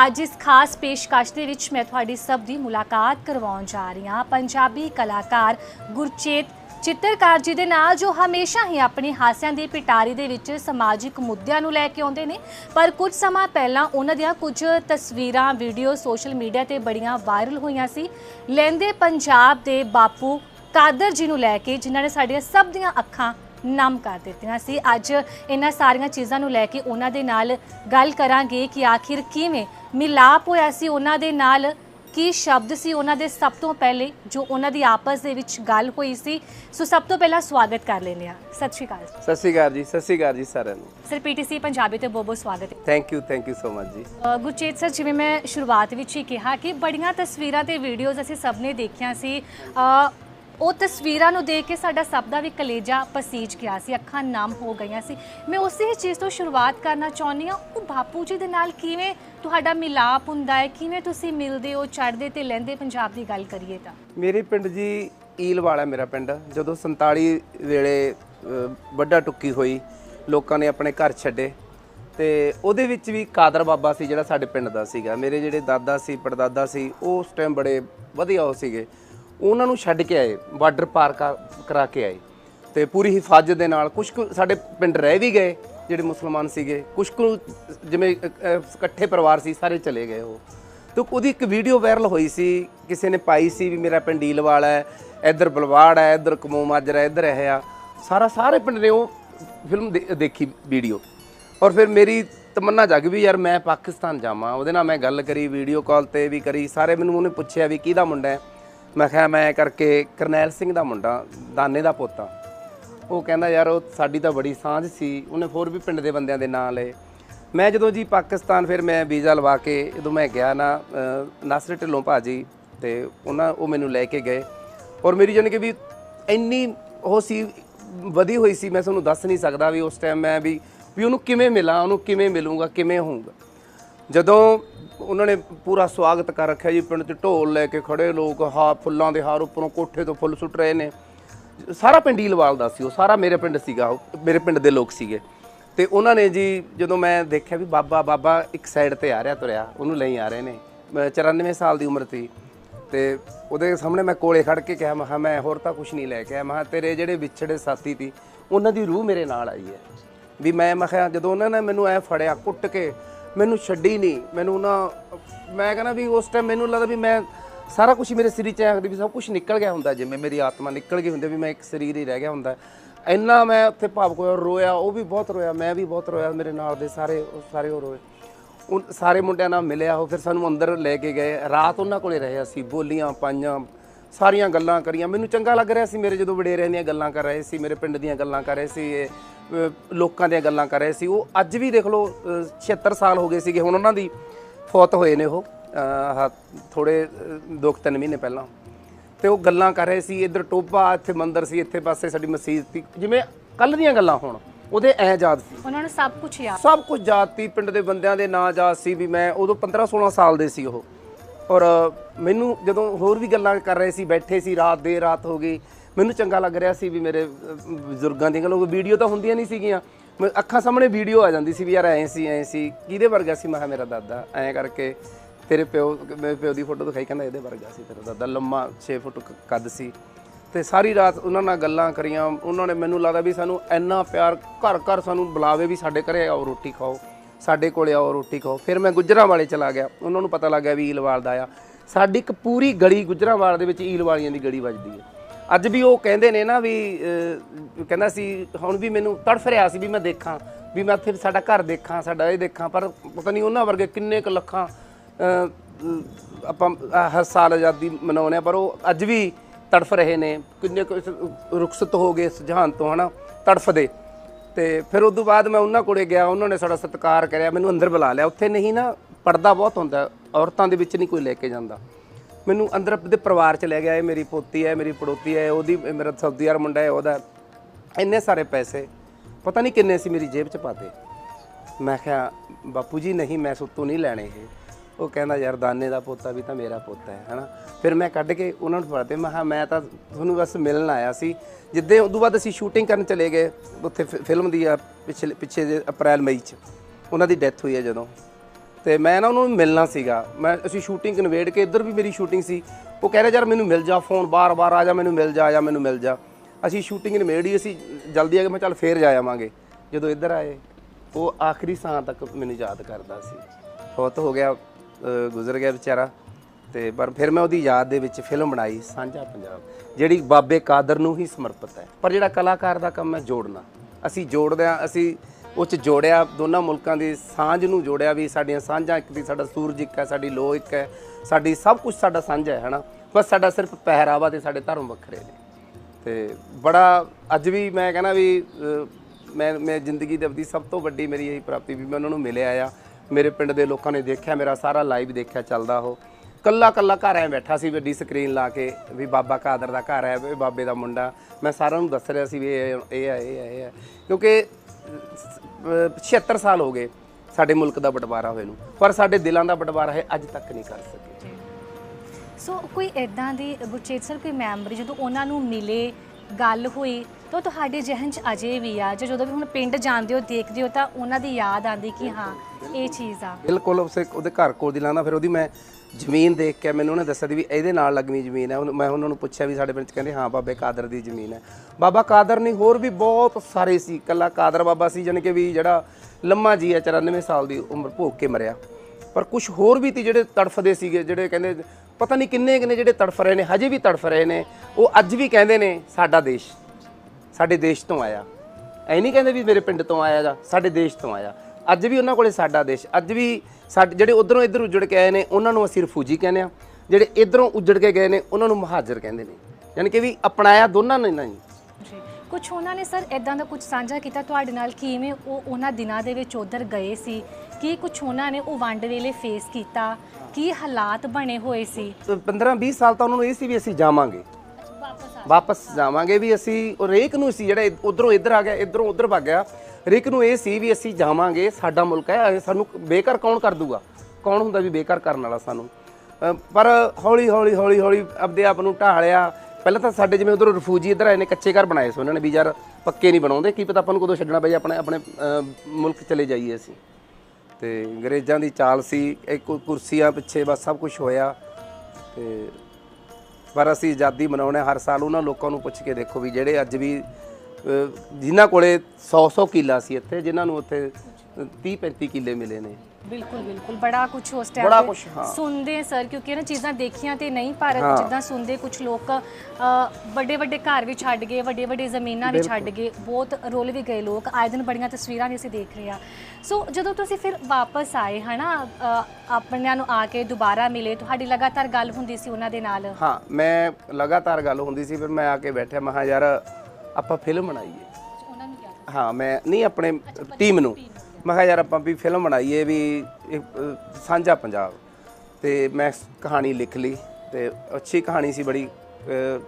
ਅੱਜ ਇਸ ਖਾਸ ਪੇਸ਼ਕਸ਼ ਦੇ ਵਿੱਚ ਮੈਂ ਤੁਹਾਡੀ ਸਭ ਦੀ ਮੁਲਾਕਾਤ ਕਰਵਾਉਣ ਜਾ ਰਹੀ ਹਾਂ। ਪੰਜਾਬੀ ਕਲਾਕਾਰ ਗੁਰਚੇਤ ਚਿੱਤਰਕਾਰ ਜੀ ਦੇ ਨਾਲ ਜੋ ਹਮੇਸ਼ਾ ਹੀ ਆਪਣੇ ਹਾਸਿਆਂ ਦੀ ਪਿਟਾਰੀ ਦੇ ਵਿੱਚ ਸਮਾਜਿਕ ਮੁੱਦਿਆਂ ਨੂੰ ਲੈ ਕੇ ਆਉਂਦੇ ਨੇ, ਪਰ ਕੁਝ ਸਮਾਂ ਪਹਿਲਾਂ ਉਹਨਾਂ ਦੀਆਂ ਕੁਝ ਤਸਵੀਰਾਂ, ਵੀਡੀਓ ਸੋਸ਼ਲ ਮੀਡੀਆ ਤੇ ਬੜੀਆਂ ਵਾਇਰਲ ਹੋਈਆਂ ਸੀ। ਲੈਂਦੇ ਪੰਜਾਬ ਦੇ ਬਾਪੂ ਕਾਦਰ ਜੀ ਨੂੰ ਲੈ ਕੇ, ਜਿਨ੍ਹਾਂ ਨੇ ਸਾਡੀਆਂ ਸਭ ਦੀਆਂ ਅੱਖਾਂ ਨਮ ਕਰ ਦਿੱਤੀਆਂ ਸੀ। ਅੱਜ ਇਹਨਾਂ ਸਾਰੀਆਂ ਚੀਜ਼ਾਂ ਨੂੰ ਲੈ ਕੇ ਉਹਨਾਂ ਦੇ ਨਾਲ ਗੱਲ ਕਰਾਂਗੇ ਕਿ ਆਖਿਰ ਕਿਵੇਂ ਮਿਲਾਪ ਹੋਇਆ ਸੀ ਉਹਨਾਂ ਦੇ ਨਾਲ। ਕੀ ਸ਼ਬਦ ਸੀ ਉਹਨਾਂ ਦੇ? ਸਭ ਤੋਂ ਪਹਿਲੇ ਜੋ ਉਹਨਾਂ ਦੀ ਆਪਸ ਦੇ ਵਿੱਚ ਗੱਲ ਹੋਈ ਸੀ ਸੋ ਸਭ ਤੋਂ ਪਹਿਲਾਂ ਸਵਾਗਤ ਕਰ ਲੈਂਦੇ ਹਾਂ। ਸਤਿ ਸ਼੍ਰੀ ਅਕਾਲ ਸਤਿ ਸ਼੍ਰੀ ਅਕਾਲ ਜੀ ਸਤਿ ਸ਼੍ਰੀ ਅਕਾਲ ਜੀ ਸਾਰਿਆਂ ਨੂੰ। ਸਰ ਪੀਟੀਸੀ ਪੰਜਾਬੀ ਤੇ ਬਹੁਤ ਬਹੁਤ ਸਵਾਗਤ ਹੈ। Thank you thank you so much ਜੀ। ਗੁਰਚੇਤ ਸਰ ਜਿਵੇਂ ਮੈਂ ਸ਼ੁਰੂਆਤ ਵਿੱਚ ਹੀ ਕਿਹਾ ਕਿ ਬੜੀਆਂ ਤਸਵੀਰਾਂ ਤੇ ਵੀਡੀਓਜ਼ ਅਸੀਂ ਸਭ ਨੇ ਦੇਖੀਆਂ ਸੀ। ਉਹ ਤਸਵੀਰਾਂ ਨੂੰ ਦੇਖ ਕੇ ਸਾਡਾ ਸਭ ਦਾ ਵੀ ਕਲੇਜਾ ਪਸੀਜ ਗਿਆ ਸੀ, ਅੱਖਾਂ ਨਾਮ ਹੋ ਗਈਆਂ ਸੀ। ਮੈਂ ਉਸੇ ਹੀ ਚੀਜ਼ ਤੋਂ ਸ਼ੁਰੂਆਤ ਕਰਨਾ ਚਾਹੁੰਦੀ ਹਾਂ। ਉਹ ਬਾਪੂ ਜੀ ਦੇ ਨਾਲ ਕਿਵੇਂ ਤੁਹਾਡਾ ਮਿਲਾਪ ਹੁੰਦਾ ਹੈ? ਕਿਵੇਂ ਤੁਸੀਂ ਮਿਲਦੇ ਹੋ, ਚੜ੍ਹਦੇ ਤੇ ਲੈਂਦੇ? ਪੰਜਾਬ ਦੀ ਗੱਲ ਕਰੀਏ ਤਾਂ। ਮੇਰੇ ਪਿੰਡ ਜੀ ਈਲ ਵਾਲਾ ਮੇਰਾ ਪਿੰਡ। ਜਦੋਂ 47 ਵੇਲੇ ਵੱਡਾ ਟੁੱਕੀ ਹੋਈ, ਲੋਕਾਂ ਨੇ ਆਪਣੇ ਘਰ ਛੱਡੇ। ਤੇ ਉਹਦੇ ਵਿੱਚ ਵੀ ਕਾਦਰ ਬਾਬਾ ਸੀ ਜਿਹੜਾ ਸਾਡੇ ਪਿੰਡ ਦਾ ਸੀਗਾ। ਮੇਰੇ ਜਿਹੜੇ ਦਾਦਾ ਸੀ, ਪੜਦਾਦਾ ਸੀ, ਉਹ ਉਸ ਟਾਈਮ ਬੜੇ ਵਧੀਆ ਉਹ ਸੀਗੇ। ਉਹਨਾਂ ਨੂੰ ਛੱਡ ਕੇ ਆਏ, ਬਾਰਡਰ ਪਾਰ ਕਰਾ ਕੇ ਆਏ। ਤੇ ਪੂਰੀ ਹਿਫਾਜ਼ਤ ਦੇ ਨਾਲ ਕੁਝ ਕੁ ਸਾਡੇ ਪਿੰਡ ਰਹਿ ਵੀ ਗਏ, ਜਿਹੜੇ ਮੁਸਲਮਾਨ ਸੀਗੇ। ਕੁਝ ਕੁ ਜਿਵੇਂ ਇਕੱਠੇ ਪਰਿਵਾਰ ਸੀ, ਸਾਰੇ ਚਲੇ ਗਏ ਉਹ। ਤੇ ਉਹਦੀ ਇੱਕ ਵੀਡੀਓ ਵਾਇਰਲ ਹੋਈ ਸੀ, ਕਿਸੇ ਨੇ ਪਾਈ ਸੀ ਵੀ ਮੇਰਾ ਪਿੰਡ ਈਲਵਾਲ ਹੈ, ਇੱਧਰ ਬਲਵਾੜ ਹੈ, ਇੱਧਰ ਕਮੋ ਮਾਜਰਾ ਇੱਧਰ ਇਹ ਆ। ਸਾਰਾ, ਸਾਰੇ ਪਿੰਡ ਨੇ ਉਹ ਫਿਲਮ ਦੇ- ਦੇਖੀ ਵੀਡੀਓ। ਔਰ ਫਿਰ ਮੇਰੀ ਤਮੰਨਾ ਜਗ ਵੀ, ਯਾਰ ਮੈਂ ਪਾਕਿਸਤਾਨ ਜਾਵਾਂ, ਉਹਦੇ ਨਾਲ ਮੈਂ ਗੱਲ ਕਰੀ ਵੀਡੀਓ ਕਾਲ ਤੇ ਵੀ ਕਰੀ, ਸਾਰੇ ਮੈਨੂੰ ਉਹਨੇ ਪੁੱਛਿਆ ਵੀ ਕਿਹਦਾ ਮੁੰਡਾ ਹੈ। ਮੈਂ ਕਿਹਾ ਮੈਂ ਕਰਕੇ ਕਰਨੈਲ ਸਿੰਘ ਦਾ ਮੁੰਡਾ ਦਾਨੇ ਦਾ ਪੋਤਾ। ਉਹ ਕਹਿੰਦਾ ਯਾਰ ਉਹ ਸਾਡੀ ਤਾਂ ਬੜੀ ਸਾਂਝ ਸੀ ਉਹਨੇ ਹੋਰ ਵੀ ਪਿੰਡ ਦੇ ਬੰਦਿਆਂ ਦੇ ਨਾਂ ਲਏ। ਮੈਂ ਜਦੋਂ ਜੀ ਪਾਕਿਸਤਾਨ ਫਿਰ ਮੈਂ ਵੀਜ਼ਾ ਲਵਾ ਕੇ ਜਦੋਂ ਮੈਂ ਗਿਆ ਨਾ ਅ, ਨਾਸਰ ਢਿੱਲੋਂ ਭਾਜੀ ਤੇ ਉਹਨਾਂ ਉਹ ਮੈਨੂੰ ਲੈ ਕੇ ਗਏ। ਔਰ ਮੇਰੀ ਜਾਣੀ ਕਿ ਵੀ ਇੰਨੀ ਉਹ ਸੀ ਵਧੀ ਹੋਈ ਸੀ ਮੈਂ ਤੁਹਾਨੂੰ ਦੱਸ ਨਹੀਂ ਸਕਦਾ ਵੀ ਉਸ ਟਾਈਮ ਮੈਂ ਵੀ ਵੀ ਉਹਨੂੰ ਕਿਵੇਂ ਮਿਲਾਂ ਉਹਨੂੰ ਕਿਵੇਂ ਮਿਲੂੰਗਾ ਕਿਵੇਂ ਹੋਊਗਾ। ਜਦੋਂ ਉਹਨਾਂ ਨੇ ਪੂਰਾ ਸਵਾਗਤ ਕਰ ਰੱਖਿਆ ਜੀ। ਪਿੰਡ 'ਚ ਢੋਲ ਲੈ ਕੇ ਖੜੇ ਲੋਕ, ਹਾ ਫੁੱਲਾਂ ਦੇ ਹਾਰ ਉੱਪਰੋਂ ਕੋਠੇ ਤੋਂ ਫੁੱਲ ਸੁੱਟ ਰਹੇ ਨੇ। ਸਾਰਾ ਪਿੰਡ ਹੀਲਵਾਲ ਦਾ ਸੀ ਉਹ, ਸਾਰਾ ਮੇਰੇ ਪਿੰਡ ਸੀਗਾ ਉਹ, ਮੇਰੇ ਪਿੰਡ ਦੇ ਲੋਕ ਸੀਗੇ। ਤੇ ਉਹਨਾਂ ਨੇ ਜੀ, ਜਦੋਂ ਮੈਂ ਦੇਖਿਆ ਵੀ ਬਾਬਾ ਬਾਬਾ ਇੱਕ ਸਾਈਡ ਤੇ ਆ ਰਿਹਾ ਤੁਰਿਆ, ਉਹਨੂੰ ਲਈ ਆ ਰਹੇ ਨੇ। ਮੈਂ 94 ਸਾਲ ਦੀ ਉਮਰ ਸੀ ਤੇ ਉਹਦੇ ਸਾਹਮਣੇ ਮੈਂ ਕੋਲੇ ਖੜ ਕੇ ਕਿਹਾ, ਮੈਂ ਕਿਹਾ, ਮੈਂ ਹੋਰ ਤਾਂ ਕੁਝ ਨਹੀਂ ਲੈ ਕੇ ਆਇਆ। ਮੈਂ ਕਿਹਾ, ਤੇਰੇ ਜਿਹੜੇ ਵਿਛੜੇ ਸਾਥੀ ਸੀ, ਉਹਨਾਂ ਦੀ ਰੂਹ ਮੇਰੇ ਨਾਲ ਆਈ ਹੈ। ਵੀ ਮੈਂ ਮੈਂ ਕਿਹਾ, ਜਦੋਂ ਉਹਨਾਂ ਨੇ ਮੈਨੂੰ ਐ ਫੜਿਆ, ਕੁੱਟ ਕੇ ਮੈਨੂੰ ਛੱਡੀ ਨਹੀਂ ਮੈਨੂੰ ਨਾ ਮੈਂ ਕਹਿੰਦਾ ਵੀ ਉਸ ਟਾਈਮ ਮੈਨੂੰ ਲੱਗਦਾ ਵੀ ਮੈਂ ਸਾਰਾ ਕੁਝ ਮੇਰੇ ਸਰੀਰ ਚ ਆਖਦੀ ਵੀ ਸਭ ਕੁਝ ਨਿਕਲ ਗਿਆ ਹੁੰਦਾ ਜਿਵੇਂ ਮੇਰੀ ਆਤਮਾ ਨਿਕਲ ਗਈ ਹੁੰਦੀ ਵੀ ਮੈਂ ਇੱਕ ਸਰੀਰ ਹੀ ਰਹਿ ਗਿਆ ਹੁੰਦਾ। ਇੰਨਾ ਮੈਂ ਉੱਥੇ ਭਾਵਕ ਹੋਇਆ ਰੋਇਆ ਉਹ ਵੀ ਬਹੁਤ ਰੋਇਆ ਮੈਂ ਵੀ ਬਹੁਤ ਰੋਇਆ ਮੇਰੇ ਨਾਲ ਦੇ ਸਾਰੇ ਉਹ ਸਾਰੇ ਉਹ ਰੋਏ। ਉਹ ਸਾਰੇ ਮੁੰਡਿਆਂ ਨਾਲ ਮਿਲਿਆ ਉਹ ਫਿਰ ਸਾਨੂੰ ਅੰਦਰ ਲੈ ਕੇ ਗਏ। ਰਾਤ ਉਹਨਾਂ ਕੋਲੇ ਰਹੇ ਅਸੀਂ ਬੋਲੀਆਂ ਪਾਈਆਂ ਸਾਰੀਆਂ ਗੱਲਾਂ ਕਰੀਆਂ। ਮੈਨੂੰ ਚੰਗਾ ਲੱਗ ਰਿਹਾ ਸੀ ਮੇਰੇ ਜਦੋਂ ਵਡੇਰਿਆਂ ਦੀਆਂ ਗੱਲਾਂ ਕਰ ਰਹੇ ਸੀ ਮੇਰੇ ਪਿੰਡ ਦੀਆਂ ਗੱਲਾਂ ਕਰ ਰਹੇ ਸੀ ਇਹ, ਲੋਕਾਂ ਦੀਆਂ ਗੱਲਾਂ ਕਰ ਰਹੇ ਸੀ। ਉਹ ਅੱਜ ਵੀ ਦੇਖ ਲਓ ਅਹ, 76 ਸਾਲ ਹੋ ਗਏ ਸੀਗੇ। ਹੁਣ ਉਹਨਾਂ ਦੀ ਫੌਤ ਹੋਏ ਨੇ ਉਹ। ਥੋੜੇ ਦੋ ਕੁ ਤਿੰਨ ਮਹੀਨੇ ਪਹਿਲਾਂ। ਤੇ ਉਹ ਗੱਲਾਂ ਕਰ ਰਹੇ ਸੀ। ਇੱਧਰ ਟੋਬਾ ਇੱਥੇ ਮੰਦਿਰ ਸੀ ਇੱਥੇ ਪਾਸੇ ਸਾਡੀ ਮਸਜਿਦ ਸੀ। ਜਿਵੇਂ ਕੱਲ ਦੀਆਂ ਗੱਲਾਂ ਹੁਣ ਉਹਦੇ ਐ ਯਾਦ ਸੀ। ਉਹਨਾਂ ਨੂੰ ਸਭ ਕੁਝ ਯਾਦ। ਸਭ ਕੁਝ ਜਾਤੀ ਪਿੰਡ ਦੇ ਬੰਦਿਆਂ ਦੇ ਨਾਂ ਯਾਦ ਸੀ ਵੀ ਮੈਂ ਉਦੋਂ 15 16 ਸਾਲ ਦੇ ਸੀ ਉਹ। ਔਰ ਮੈਨੂੰ ਜਦੋਂ ਹੋਰ ਵੀ ਗੱਲਾਂ ਕਰ ਰਹੇ ਸੀ ਬੈਠੇ ਸੀ ਰਾਤ ਦੇ ਰਾਤ ਹੋ ਗਈ। ਮੈਨੂੰ ਚੰਗਾ ਲੱਗ ਰਿਹਾ ਸੀ ਵੀ ਮੇਰੇ ਬਜ਼ੁਰਗਾਂ ਦੀਆਂ ਗੱਲਾਂ ਵੀਡੀਓ ਤਾਂ ਹੁੰਦੀਆਂ ਨਹੀਂ ਸੀਗੀਆਂ। ਮੈਂ- ਅੱਖਾਂ ਸਾਹਮਣੇ ਵੀਡੀਓ ਆ ਜਾਂਦੀ ਸੀ ਵੀ ਯਾਰ ਐਂ ਸੀ ਐਂ ਸੀ। ਕਿਹਦੇ ਵਰਗਾ ਸੀ? ਮੈਂ ਕਿਹਾ ਮੇਰਾ ਦਾਦਾ। ਐਂ ਕਰਕੇ ਤੇਰੇ ਪਿਓ, ਮੇਰੇ ਪਿਓ ਦੀ ਫੋਟੋ ਦਿਖਾਈ, ਕਹਿੰਦਾ ਇਹਦੇ ਵਰਗਾ ਸੀ ਤੇਰਾ ਦਾਦਾ। ਲੰਮਾ 6 ਫੁੱਟ ਕੱਦ ਸੀ। ਤੇ ਸਾਰੀ ਰਾਤ ਉਹਨਾਂ ਨਾਲ ਗੱਲਾਂ ਕਰੀਆਂ। ਉਹਨਾਂ ਨੇ ਮੈਨੂੰ ਲੱਗਦਾ ਵੀ ਸਾਨੂੰ ਇੰਨਾ ਪਿਆਰ ਘਰ ਘਰ ਸਾਨੂੰ ਬੁਲਾਵੇ ਵੀ ਸਾਡੇ ਘਰੇ ਆਓ, ਰੋਟੀ ਖਾਓ। ਸਾਡੇ ਕੋਲੇ ਆਓ, ਰੋਟੀ ਖਾਓ। ਫਿਰ ਮੈਂ ਗੁੱਜਰਾਂ ਵਾਲੇ ਚਲਾ ਗਿਆ। ਉਹਨਾਂ ਨੂੰ ਪਤਾ ਲੱਗ ਗਿਆ ਵੀ ਈਲਵਾਲ ਦਾ ਆ। ਸਾਡੀ ਇੱਕ ਪੂਰੀ ਗਲੀ ਗੁੱਜਰਾਂ ਦੇ ਵਿੱਚ ਈਲ ਵਾਲੀਆਂ ਦੀ ਗਲੀ ਵੱਜਦੀ ਹੈ। ਅੱਜ ਵੀ ਉਹ ਕਹਿੰਦੇ ਨੇ ਨਾ ਵੀ ਅਹ, ਕਹਿੰਦਾ ਸੀ ਹੁਣ ਵੀ ਮੈਨੂੰ ਤੜਫ ਰਿਹਾ ਸੀ ਵੀ ਮੈਂ ਦੇਖਾਂ ਵੀ ਮੈਂ ਇੱਥੇ ਸਾਡਾ ਘਰ ਦੇਖਾਂ ਸਾਡਾ ਇਹ ਦੇਖਾਂ ਪਰ ਪਤਾ ਨਹੀਂ ਉਹਨਾਂ ਵਰਗੇ ਕਿੰਨੇ ਕੁ ਲੱਖਾਂ ਅਹ, ਅਹ, ਆਪਾਂ ਆਹ ਹਰ ਸਾਲ ਆਜ਼ਾਦੀ ਮਨਾਉਂਦੇ ਹਾਂ ਪਰ ਉਹ ਅੱਜ ਵੀ ਤੜਫ ਰਹੇ ਨੇ ਕਿੰਨੇ ਕੁ ਇਸ ਰੁਖਸਤ ਹੋ ਗਏ ਇਸ ਜਹਾਨ ਤੋਂ ਹਨਾ ਤੜਫਦੇ। ਤੇ ਫਿਰ ਉਸ ਤੋਂ ਬਾਅਦ ਮੈਂ ਉਹਨਾਂ ਕੋਲੇ ਗਿਆ ਉਹਨਾਂ ਨੇ ਸਾਡਾ ਸਤਿਕਾਰ ਕਰਿਆ ਮੈਨੂੰ ਅੰਦਰ ਬੁਲਾ ਲਿਆ। ਉੱਥੇ ਨਹੀਂ ਨਾ ਪਰਦਾ ਬਹੁਤ ਹੁੰਦਾ ਔਰਤਾਂ ਦੇ ਵਿੱਚ ਨਹੀਂ ਕੋਈ ਲੈ ਕੇ ਜਾਂਦਾ। ਮੈਨੂੰ ਅੰਦਰ ਦੇ ਪਰਿਵਾਰ ਚ ਲੈ ਗਿਆ ਇਹ, ਮੇਰੀ ਪੋਤੀ ਹੈ, ਮੇਰੀ ਪੜੋਤੀ ਹੈ, ਉਹਦੀ ਮੇਰਾ ਸੌਦੀ ਸੌਦੀਆਰ ਮੁੰਡਾ ਹੈ, ਉਹਦਾ। ਇੰਨੇ ਸਾਰੇ ਪੈਸੇ, ਪਤਾ ਨਹੀਂ ਕਿੰਨੇ ਸੀ ਮੇਰੀ ਜੇਬ ਚ ਪਾਤੇ। ਮੈਂ ਕਿਹਾ, ਬਾਪੂ ਜੀ, ਨਹੀਂ, ਮੈਂ ਸੁੱਤੋਂ ਨਹੀਂ ਲੈਣੇ ਇਹ। ਉਹ ਕਹਿੰਦਾ, ਯਾਰ, ਦਾਨੇ ਦਾ ਪੋਤਾ ਵੀ ਤਾਂ ਮੇਰਾ ਪੋਤਾ ਹੈ, ਹਨਾ? ਫਿਰ ਮੈਂ ਕੱਢ ਕੇ ਉਹਨਾਂ ਨੂੰ ਫੜਾਤੇ। ਮੈਂ ਕਿਹਾ, ਮੈਂ ਤਾਂ ਤੁਹਾਨੂੰ ਬਸ ਮਿਲਣ ਆਇਆ ਸੀ। ਜਿੱਦੇ ਉਦੋਂ ਬਾਅਦ ਅਸੀਂ ਸ਼ੂਟਿੰਗ ਕਰਨ ਚਲੇ ਗਏ, ਉੱਥੇ ਫਿ- ਫਿਲਮ ਦੀ ਆ, ਪਿਛਲੇ, ਪਿੱਛੇ ਜੇ ਅਪ੍ਰੈਲ, ਮਈ ਚ। ਉਹਨਾਂ ਦੀ ਡੈਥ ਹੋਈ ਹੈ ਜਦੋਂ। ਤੇ ਮੈਂ ਨਾ ਉਹਨੂੰ ਮਿਲਣਾ ਸੀਗਾ। ਮੈਂ ਅਸੀਂ ਸ਼ੂਟਿੰਗ ਕਨਵੇੜ ਕੇ ਇੱਧਰ ਵੀ ਮੇਰੀ ਸ਼ੂਟਿੰਗ ਸੀ। ਉਹ ਕਹਿ ਰਿਹਾ, ਯਾਰ ਮੈਨੂੰ ਮਿਲ ਜਾ ਫੋਨ ਬਾਰ-ਬਾਰ ਆ ਜਾ, ਮੈਨੂੰ ਮਿਲ ਜਾ, ਆ ਜਾ, ਮੈਨੂੰ ਮਿਲ ਜਾ। ਅਸੀਂ ਸ਼ੂਟਿੰਗ ਨਿਬੇੜੀ ਅਸੀਂ ਜਲਦੀ ਆ ਕੇ ਮੈਂ ਚੱਲ ਫੇਰ ਜਾ ਆਵਾਂਗੇ। ਜਦੋਂ ਇੱਧਰ ਆਏ, ਉਹ ਆਖਰੀ ਸਾਹ ਤੱਕ ਮੈਨੂੰ ਯਾਦ ਕਰਦਾ ਸੀ। ਬਹੁਤ ਹੋ ਗਿਆ ਗੁਜ਼ਰ ਗਿਆ ਵਿਚਾਰਾ। ਤੇ ਪਰ ਫਿਰ ਮੈਂ ਉਹਦੀ ਯਾਦ ਦੇ ਵਿੱਚ ਫਿਲਮ ਬਣਾਈ, ਸਾਂਝਾ ਪੰਜਾਬ, ਜਿਹੜੀ ਬਾਬੇ ਕਾਦਰ ਨੂੰ ਹੀ ਸਮਰਪਿਤ ਹੈ। ਪਰ ਜਿਹੜਾ ਕਲਾਕਾਰ ਦਾ ਕੰਮ ਹੈ ਜੋੜਨਾ। ਅਸੀਂ ਜੋੜਦੇ ਆ ਅਸੀਂ ਉਹ ਚ ਜੋੜਿਆ, ਦੋਨਾਂ ਮੁਲਕਾਂ ਦੀ ਸਾਂਝ ਨੂੰ ਜੋੜਿਆ ਵੀ ਸਾਡੀਆਂ ਸਾਂਝਾਂ, ਇੱਕ ਦੀ ਸਾਡਾ ਸੂਰਜ, ਇੱਕ ਹੈ ਸਾਡੀ ਲੋਹ, ਇੱਕ ਹੈ ਸਾਡੀ ਸਭ ਕੁਝ ਸਾਡਾ ਸਾਂਝਾ ਹੈ, ਹਨਾ? ਬਸ ਸਾਡਾ ਸਿਰਫ ਪਹਿਰਾਵਾ ਤੇ ਸਾਡੇ ਧਰਮ ਵੱਖਰੇ ਨੇ। ਤੇ ਬੜਾ, ਅੱਜ ਵੀ ਮੈਂ ਕਹਿੰਦਾ ਵੀ ਮੈਂ ਮੈਂ ਜ਼ਿੰਦਗੀ ਦੇ ਆਪਦੀ ਸਭ ਤੋਂ ਵੱਡੀ ਮੇਰੀ ਇਹੀ ਪ੍ਰਾਪਤੀ ਵੀ ਮੈਂ ਉਹਨਾਂ ਨੂੰ ਮਿਲਿਆ ਆ। ਮੇਰੇ ਪਿੰਡ ਦੇ ਲੋਕਾਂ ਨੇ ਦੇਖਿਆ, ਮੇਰਾ ਸਾਰਾ ਲਾਈਵ ਦੇਖਿਆ ਚੱਲਦਾ ਉਹ। ਕੱਲਾ ਕੱਲਾ ਘਰ ਐ ਬੈਠਾ ਸੀ, ਵੱਡੀ ਸਕਰੀਨ ਲਾ ਕੇ, ਵੀ ਬਾਬਾ ਕਾਦਰ ਦਾ ਘਰ ਹੈ, ਵੀ ਬਾਬੇ ਦਾ ਮੁੰਡਾ। ਮੈਂ ਸਾਰਿਆਂ ਨੂੰ ਦੱਸ ਰਿਹਾ ਸੀ ਵੀ ਇਹ ਇਹ ਹੈ ਇਹ ਹੈ ਇਹ ਹੈ। ਕਿਉਂਕਿ 76 ਸਾਲ ਹੋ ਗਏ ਸਾਡੇ ਮੁਲਕ ਦਾ ਬਟਵਾਰਾ ਹੋਏ ਨੂੰ, ਪਰ ਸਾਡੇ ਦਿਲਾਂ ਦਾ ਬਟਵਾਰਾ ਹੈ ਅੱਜ ਤੱਕ ਨਹੀਂ ਕਰ ਸਕੇ। ਸੋ ਕੋਈ ਇਦਾਂ ਦੀ, ਗੁਰਚੇਤ ਸਰ, ਕੋਈ ਮੈਮਰੀ ਜਦੋਂ ਉਹਨਾਂ ਨੂੰ ਮਿਲੇ ਗੱਲ ਹੋਈ ਤਾਂ ਉਹ ਤੁਹਾਡੇ ਜ਼ਿਹਨ 'ਚ ਅਜੇ ਵੀ ਆ, ਜਾਂ ਜਦੋਂ ਵੀ ਹੁਣ ਪਿੰਡ ਜਾਂਦੇ ਹੋ, ਦੇਖਦੇ ਹੋ ਤਾਂ ਉਹਨਾਂ ਦੀ ਯਾਦ ਆਉਂਦੀ ਕਿ ਹਾਂ, ਇਹ ਚੀਜ਼ ਆ। ਬਿਲਕੁਲ ਉਸੇ ਉਹਦੇ ਘਰ ਕੋਲ ਦੀ ਲਾਂਦਾ ਫਿਰ ਉਹਦੀ ਮੈਂ ਜ਼ਮੀਨ ਦੇਖ ਕੇ ਮੈਨੂੰ ਉਹਨੇ ਦੱਸਿਆ ਵੀ ਇਹਦੇ ਨਾਲ ਲੱਗਵੀਂ ਜ਼ਮੀਨ ਹੈ। ਮੈਂ ਉਹਨਾਂ ਨੂੰ ਪੁੱਛਿਆ ਵੀ ਸਾਡੇ ਪਿੰਡ ਚ ਕਹਿੰਦੇ, ਹਾਂ ਬਾਬੇ, ਕਾਦਰ ਦੀ ਜ਼ਮੀਨ ਹੈ। ਬਾਬਾ ਕਾਦਰ ਨਹੀਂ, ਹੋਰ ਵੀ ਬਹੁਤ ਸਾਰੇ ਸੀ ਕੱਲਾ ਕਾਦਰ ਬਾਬਾ ਸੀ, ਜਾਣੀ ਕਿ ਵੀ ਜਿਹੜਾ ਲੰਮਾ ਜੀ ਹੈ 94 ਸਾਲ ਦੀ ਉਮਰ ਭੋਗ ਕੇ ਮਰਿਆ। ਪਰ ਕੁਝ ਹੋਰ ਵੀ ਤੀ ਜਿਹੜੇ ਤੜਫਦੇ ਸੀਗੇ, ਜਿਹੜੇ ਕਹਿੰਦੇ ਪਤਾ ਨਹੀਂ ਕਿੰਨੇ ਕਿੰਨੇ ਜਿਹੜੇ ਤੜਫ ਰਹੇ ਨੇ, ਹਜੇ ਵੀ ਤੜਫ ਰਹੇ ਨੇ। ਉਹ ਅੱਜ ਵੀ ਕਹਿੰਦੇ ਨੇ, ਸਾਡਾ ਦੇਸ਼, ਸਾਡੇ ਦੇਸ਼ ਤੋਂ ਆਇਆ। ਐ ਨਹੀਂ ਕਹਿੰਦੇ ਵੀ ਮੇਰੇ ਪਿੰਡ ਤੋਂ ਆਇਆ ਜਾਂ ਸਾਡੇ ਦੇਸ਼ ਤੋਂ ਆਇਆ। ਅੱਜ ਵੀ ਉਹਨਾਂ ਕੋਲੇ ਸਾਡਾ ਦੇਸ਼, ਅੱਜ ਵੀ ਸਾਡੇ ਜਿਹੜੇ ਉਧਰੋਂ ਇੱਧਰ ਉੱਜੜ ਕੇ ਆਏ ਨੇ, ਉਹਨਾਂ ਨੂੰ ਅਸੀਂ ਰਫੂਜੀ ਕਹਿੰਦੇ ਆ ਜਿਹੜੇ ਇਧਰੋਂ ਉੱਜੜ ਕੇ ਗਏ ਨੇ, ਉਹਨਾਂ ਨੂੰ ਮਹਾਜਰ ਕਹਿੰਦੇ ਨੇ। ਯਾਨੀ ਕਿ ਵੀ ਅਪਣਾਇਆ ਦੋਨਾਂ ਨੇ ਨਾ ਜੀ। ਕੁਝ ਉਹਨਾਂ ਨੇ ਸਰ ਇਦਾਂ ਦਾ ਕੁਝ ਸਾਂਝਾ ਕੀਤਾ ਤੁਹਾਡੇ ਨਾਲ ਕਿਵੇਂ ਉਹ ਉਹਨਾਂ ਦਿਨਾਂ ਦੇ ਵਿੱਚ ਉਧਰ ਗਏ ਸੀ? ਕੀ ਕੁਝ ਉਹਨਾਂ ਨੇ ਉਹ ਵੰਡ ਵੇਲੇ ਫੇਸ ਕੀਤਾ? ਕੀ ਹਾਲਾਤ ਬਣੇ ਹੋਏ ਸੀ? 15 20 ਸਾਲ ਤਾਂ ਉਹਨਾਂ ਨੂੰ ਇਹ ਸੀ ਵੀ ਅਸੀਂ ਜਾਵਾਂਗੇ। ਵਾਪਸ ਜਾਵਾਂਗੇ ਵੀ ਅਸੀਂ ਉਹ ਰੇਕ ਨੂੰ ਸੀ ਜਿਹੜਾ ਉਧਰੋਂ ਇੱਧਰ ਆ ਗਿਆ, ਇੱਧਰੋਂ ਉਧਰ ਭੱਗ ਗਿਆ। ਰੇਕ ਨੂੰ ਇਹ ਸੀ ਵੀ ਅਸੀਂ ਜਾਵਾਂਗੇ, ਸਾਡਾ ਮੁਲਕ ਹੈ ਸਾਨੂੰ ਬੇਕਾਰ ਕੌਣ ਕਰ ਦੂਗਾ? ਕੌਣ ਹੁੰਦਾ ਵੀ ਬੇਕਾਰ ਕਰਨ ਵਾਲਾ ਸਾਨੂੰ? ਪਰ ਹੌਲੀ ਹੌਲੀ ਹੌਲੀ ਹੌਲੀ ਆਪਦੇ ਆਪ ਨੂੰ ਢਾਲਿਆ ਪਹਿਲਾਂ ਤਾਂ ਸਾਡੇ ਜਿਵੇਂ ਉਧਰੋਂ ਰਿਫਿਊਜੀ ਇੱਧਰ ਆਏ ਨੇ, ਕੱਚੇ ਘਰ ਬਣਾਏ ਸੀ ਉਹਨਾਂ ਨੇ ਵੀ ਯਾਰ ਪੱਕੇ ਨਹੀਂ ਬਣਾਉਂਦੇ, ਕੀ ਪਤਾ ਆਪਾਂ ਨੂੰ ਕਦੋਂ ਛੱਡਣਾ ਪਏ, ਆਪਣੇ ਆਪਣੇ ਮੁਲਕ ਚਲੇ ਜਾਈਏ ਅਸੀਂ। ਤੇ ਅੰਗਰੇਜ਼ਾਂ ਦੀ ਚਾਲ ਸੀ ਇੱਕ ਕੁਰਸੀਆਂ ਪਿੱਛੇ ਬਸ ਸਭ ਕੁਝ ਹੋਇਆ। ਤੇ ਪਰ ਅਸੀਂ ਆਜ਼ਾਦੀ ਮਨਾਉਣੇ ਹਰ ਸਾਲ ਉਹਨਾਂ ਲੋਕਾਂ ਨੂੰ ਪੁੱਛ ਕੇ ਦੇਖੋ ਵੀ ਜਿਹੜੇ ਅੱਜ ਵੀ ਜਿਨ੍ਹਾਂ ਕੋਲੇ 100-100 ਕਿੱਲਾ ਸੀ ਇੱਥੇ, ਜਿਨ੍ਹਾਂ ਨੂੰ ਉੱਥੇ 30-35 ਕਿੱਲੇ ਮਿਲੇ ਨੇ। ਬਿਲਕੁਲ ਬਿਲਕੁਲ। ਬੜਾ ਕੁਝ ਉਸ ਟਾਈਮ ਬੜਾ ਕੁਛ, ਹਾਂ। ਸੁਣਦੇ ਸਰ ਕਿਉਂਕਿ ਇਹਨਾਂ ਚੀਜ਼ਾਂ ਦੇਖੀਆਂ ਤੇ ਨਹੀਂ ਪਰ। ਜਿੱਦਾਂ ਸੁਣਦੇ ਕੁਝ ਲੋਕ ਵੱਡੇ ਵੱਡੇ ਘਰ ਵੀ ਛੱਡ ਗਏ ਵੱਡੇ ਵੱਡੇ ਜ਼ਮੀਨਾਂ ਵੀ ਛੱਡ ਗਏ ਬਹੁਤ ਰੋਲ ਵੀ ਗਏ ਲੋਕ। ਆਏ ਦਿਨ ਬੜੀਆਂ ਤਸਵੀਰਾਂ ਵੀ ਅਸੀਂ ਦੇਖ ਰਹੇ ਹਾਂ। ਸੋ ਜਦੋਂ ਤੁਸੀਂ ਫਿਰ ਵਾਪਸ ਆਏ ਹਨਾ ਆਪਣਿਆਂ ਨੂੰ ਆ ਕੇ ਦੁਬਾਰਾ ਮਿਲੇ ਤੁਹਾਡੀ ਲਗਾਤਾਰ ਗੱਲ ਹੁੰਦੀ ਸੀ ਉਹਨਾਂ ਦੇ ਨਾਲ? ਹਾਂ ਮੈਂ ਲਗਾਤਾਰ ਗੱਲ ਹੁੰਦੀ ਸੀ ਫਿਰ ਮੈਂ ਆ ਕੇ ਬੈਠਿਆ ਮੈਂ ਕਿਹਾ ਯਾਰ ਆਪਾਂ ਫਿਲਮ ਬਣਾਈਏ। ਉਹਨਾਂ ਨੂੰ ਕਿਹਾ ਹਾਂ ਮੈਂ ਨਹੀਂ ਆਪਣੇ ਟੀਮ ਨੂੰ। ਮੈਂ ਕਿਹਾ ਯਾਰ ਆਪਾਂ ਵੀ ਫਿਲਮ ਬਣਾਈਏ ਵੀ ਇਹ, ਅਹ, ਸਾਂਝਾ ਪੰਜਾਬ। ਤੇ ਮੈਂ ਸ- ਕਹਾਣੀ ਲਿਖ ਲਈ ਤੇ ਅੱਛੀ ਕਹਾਣੀ ਸੀ ਬੜੀ ਅਹ,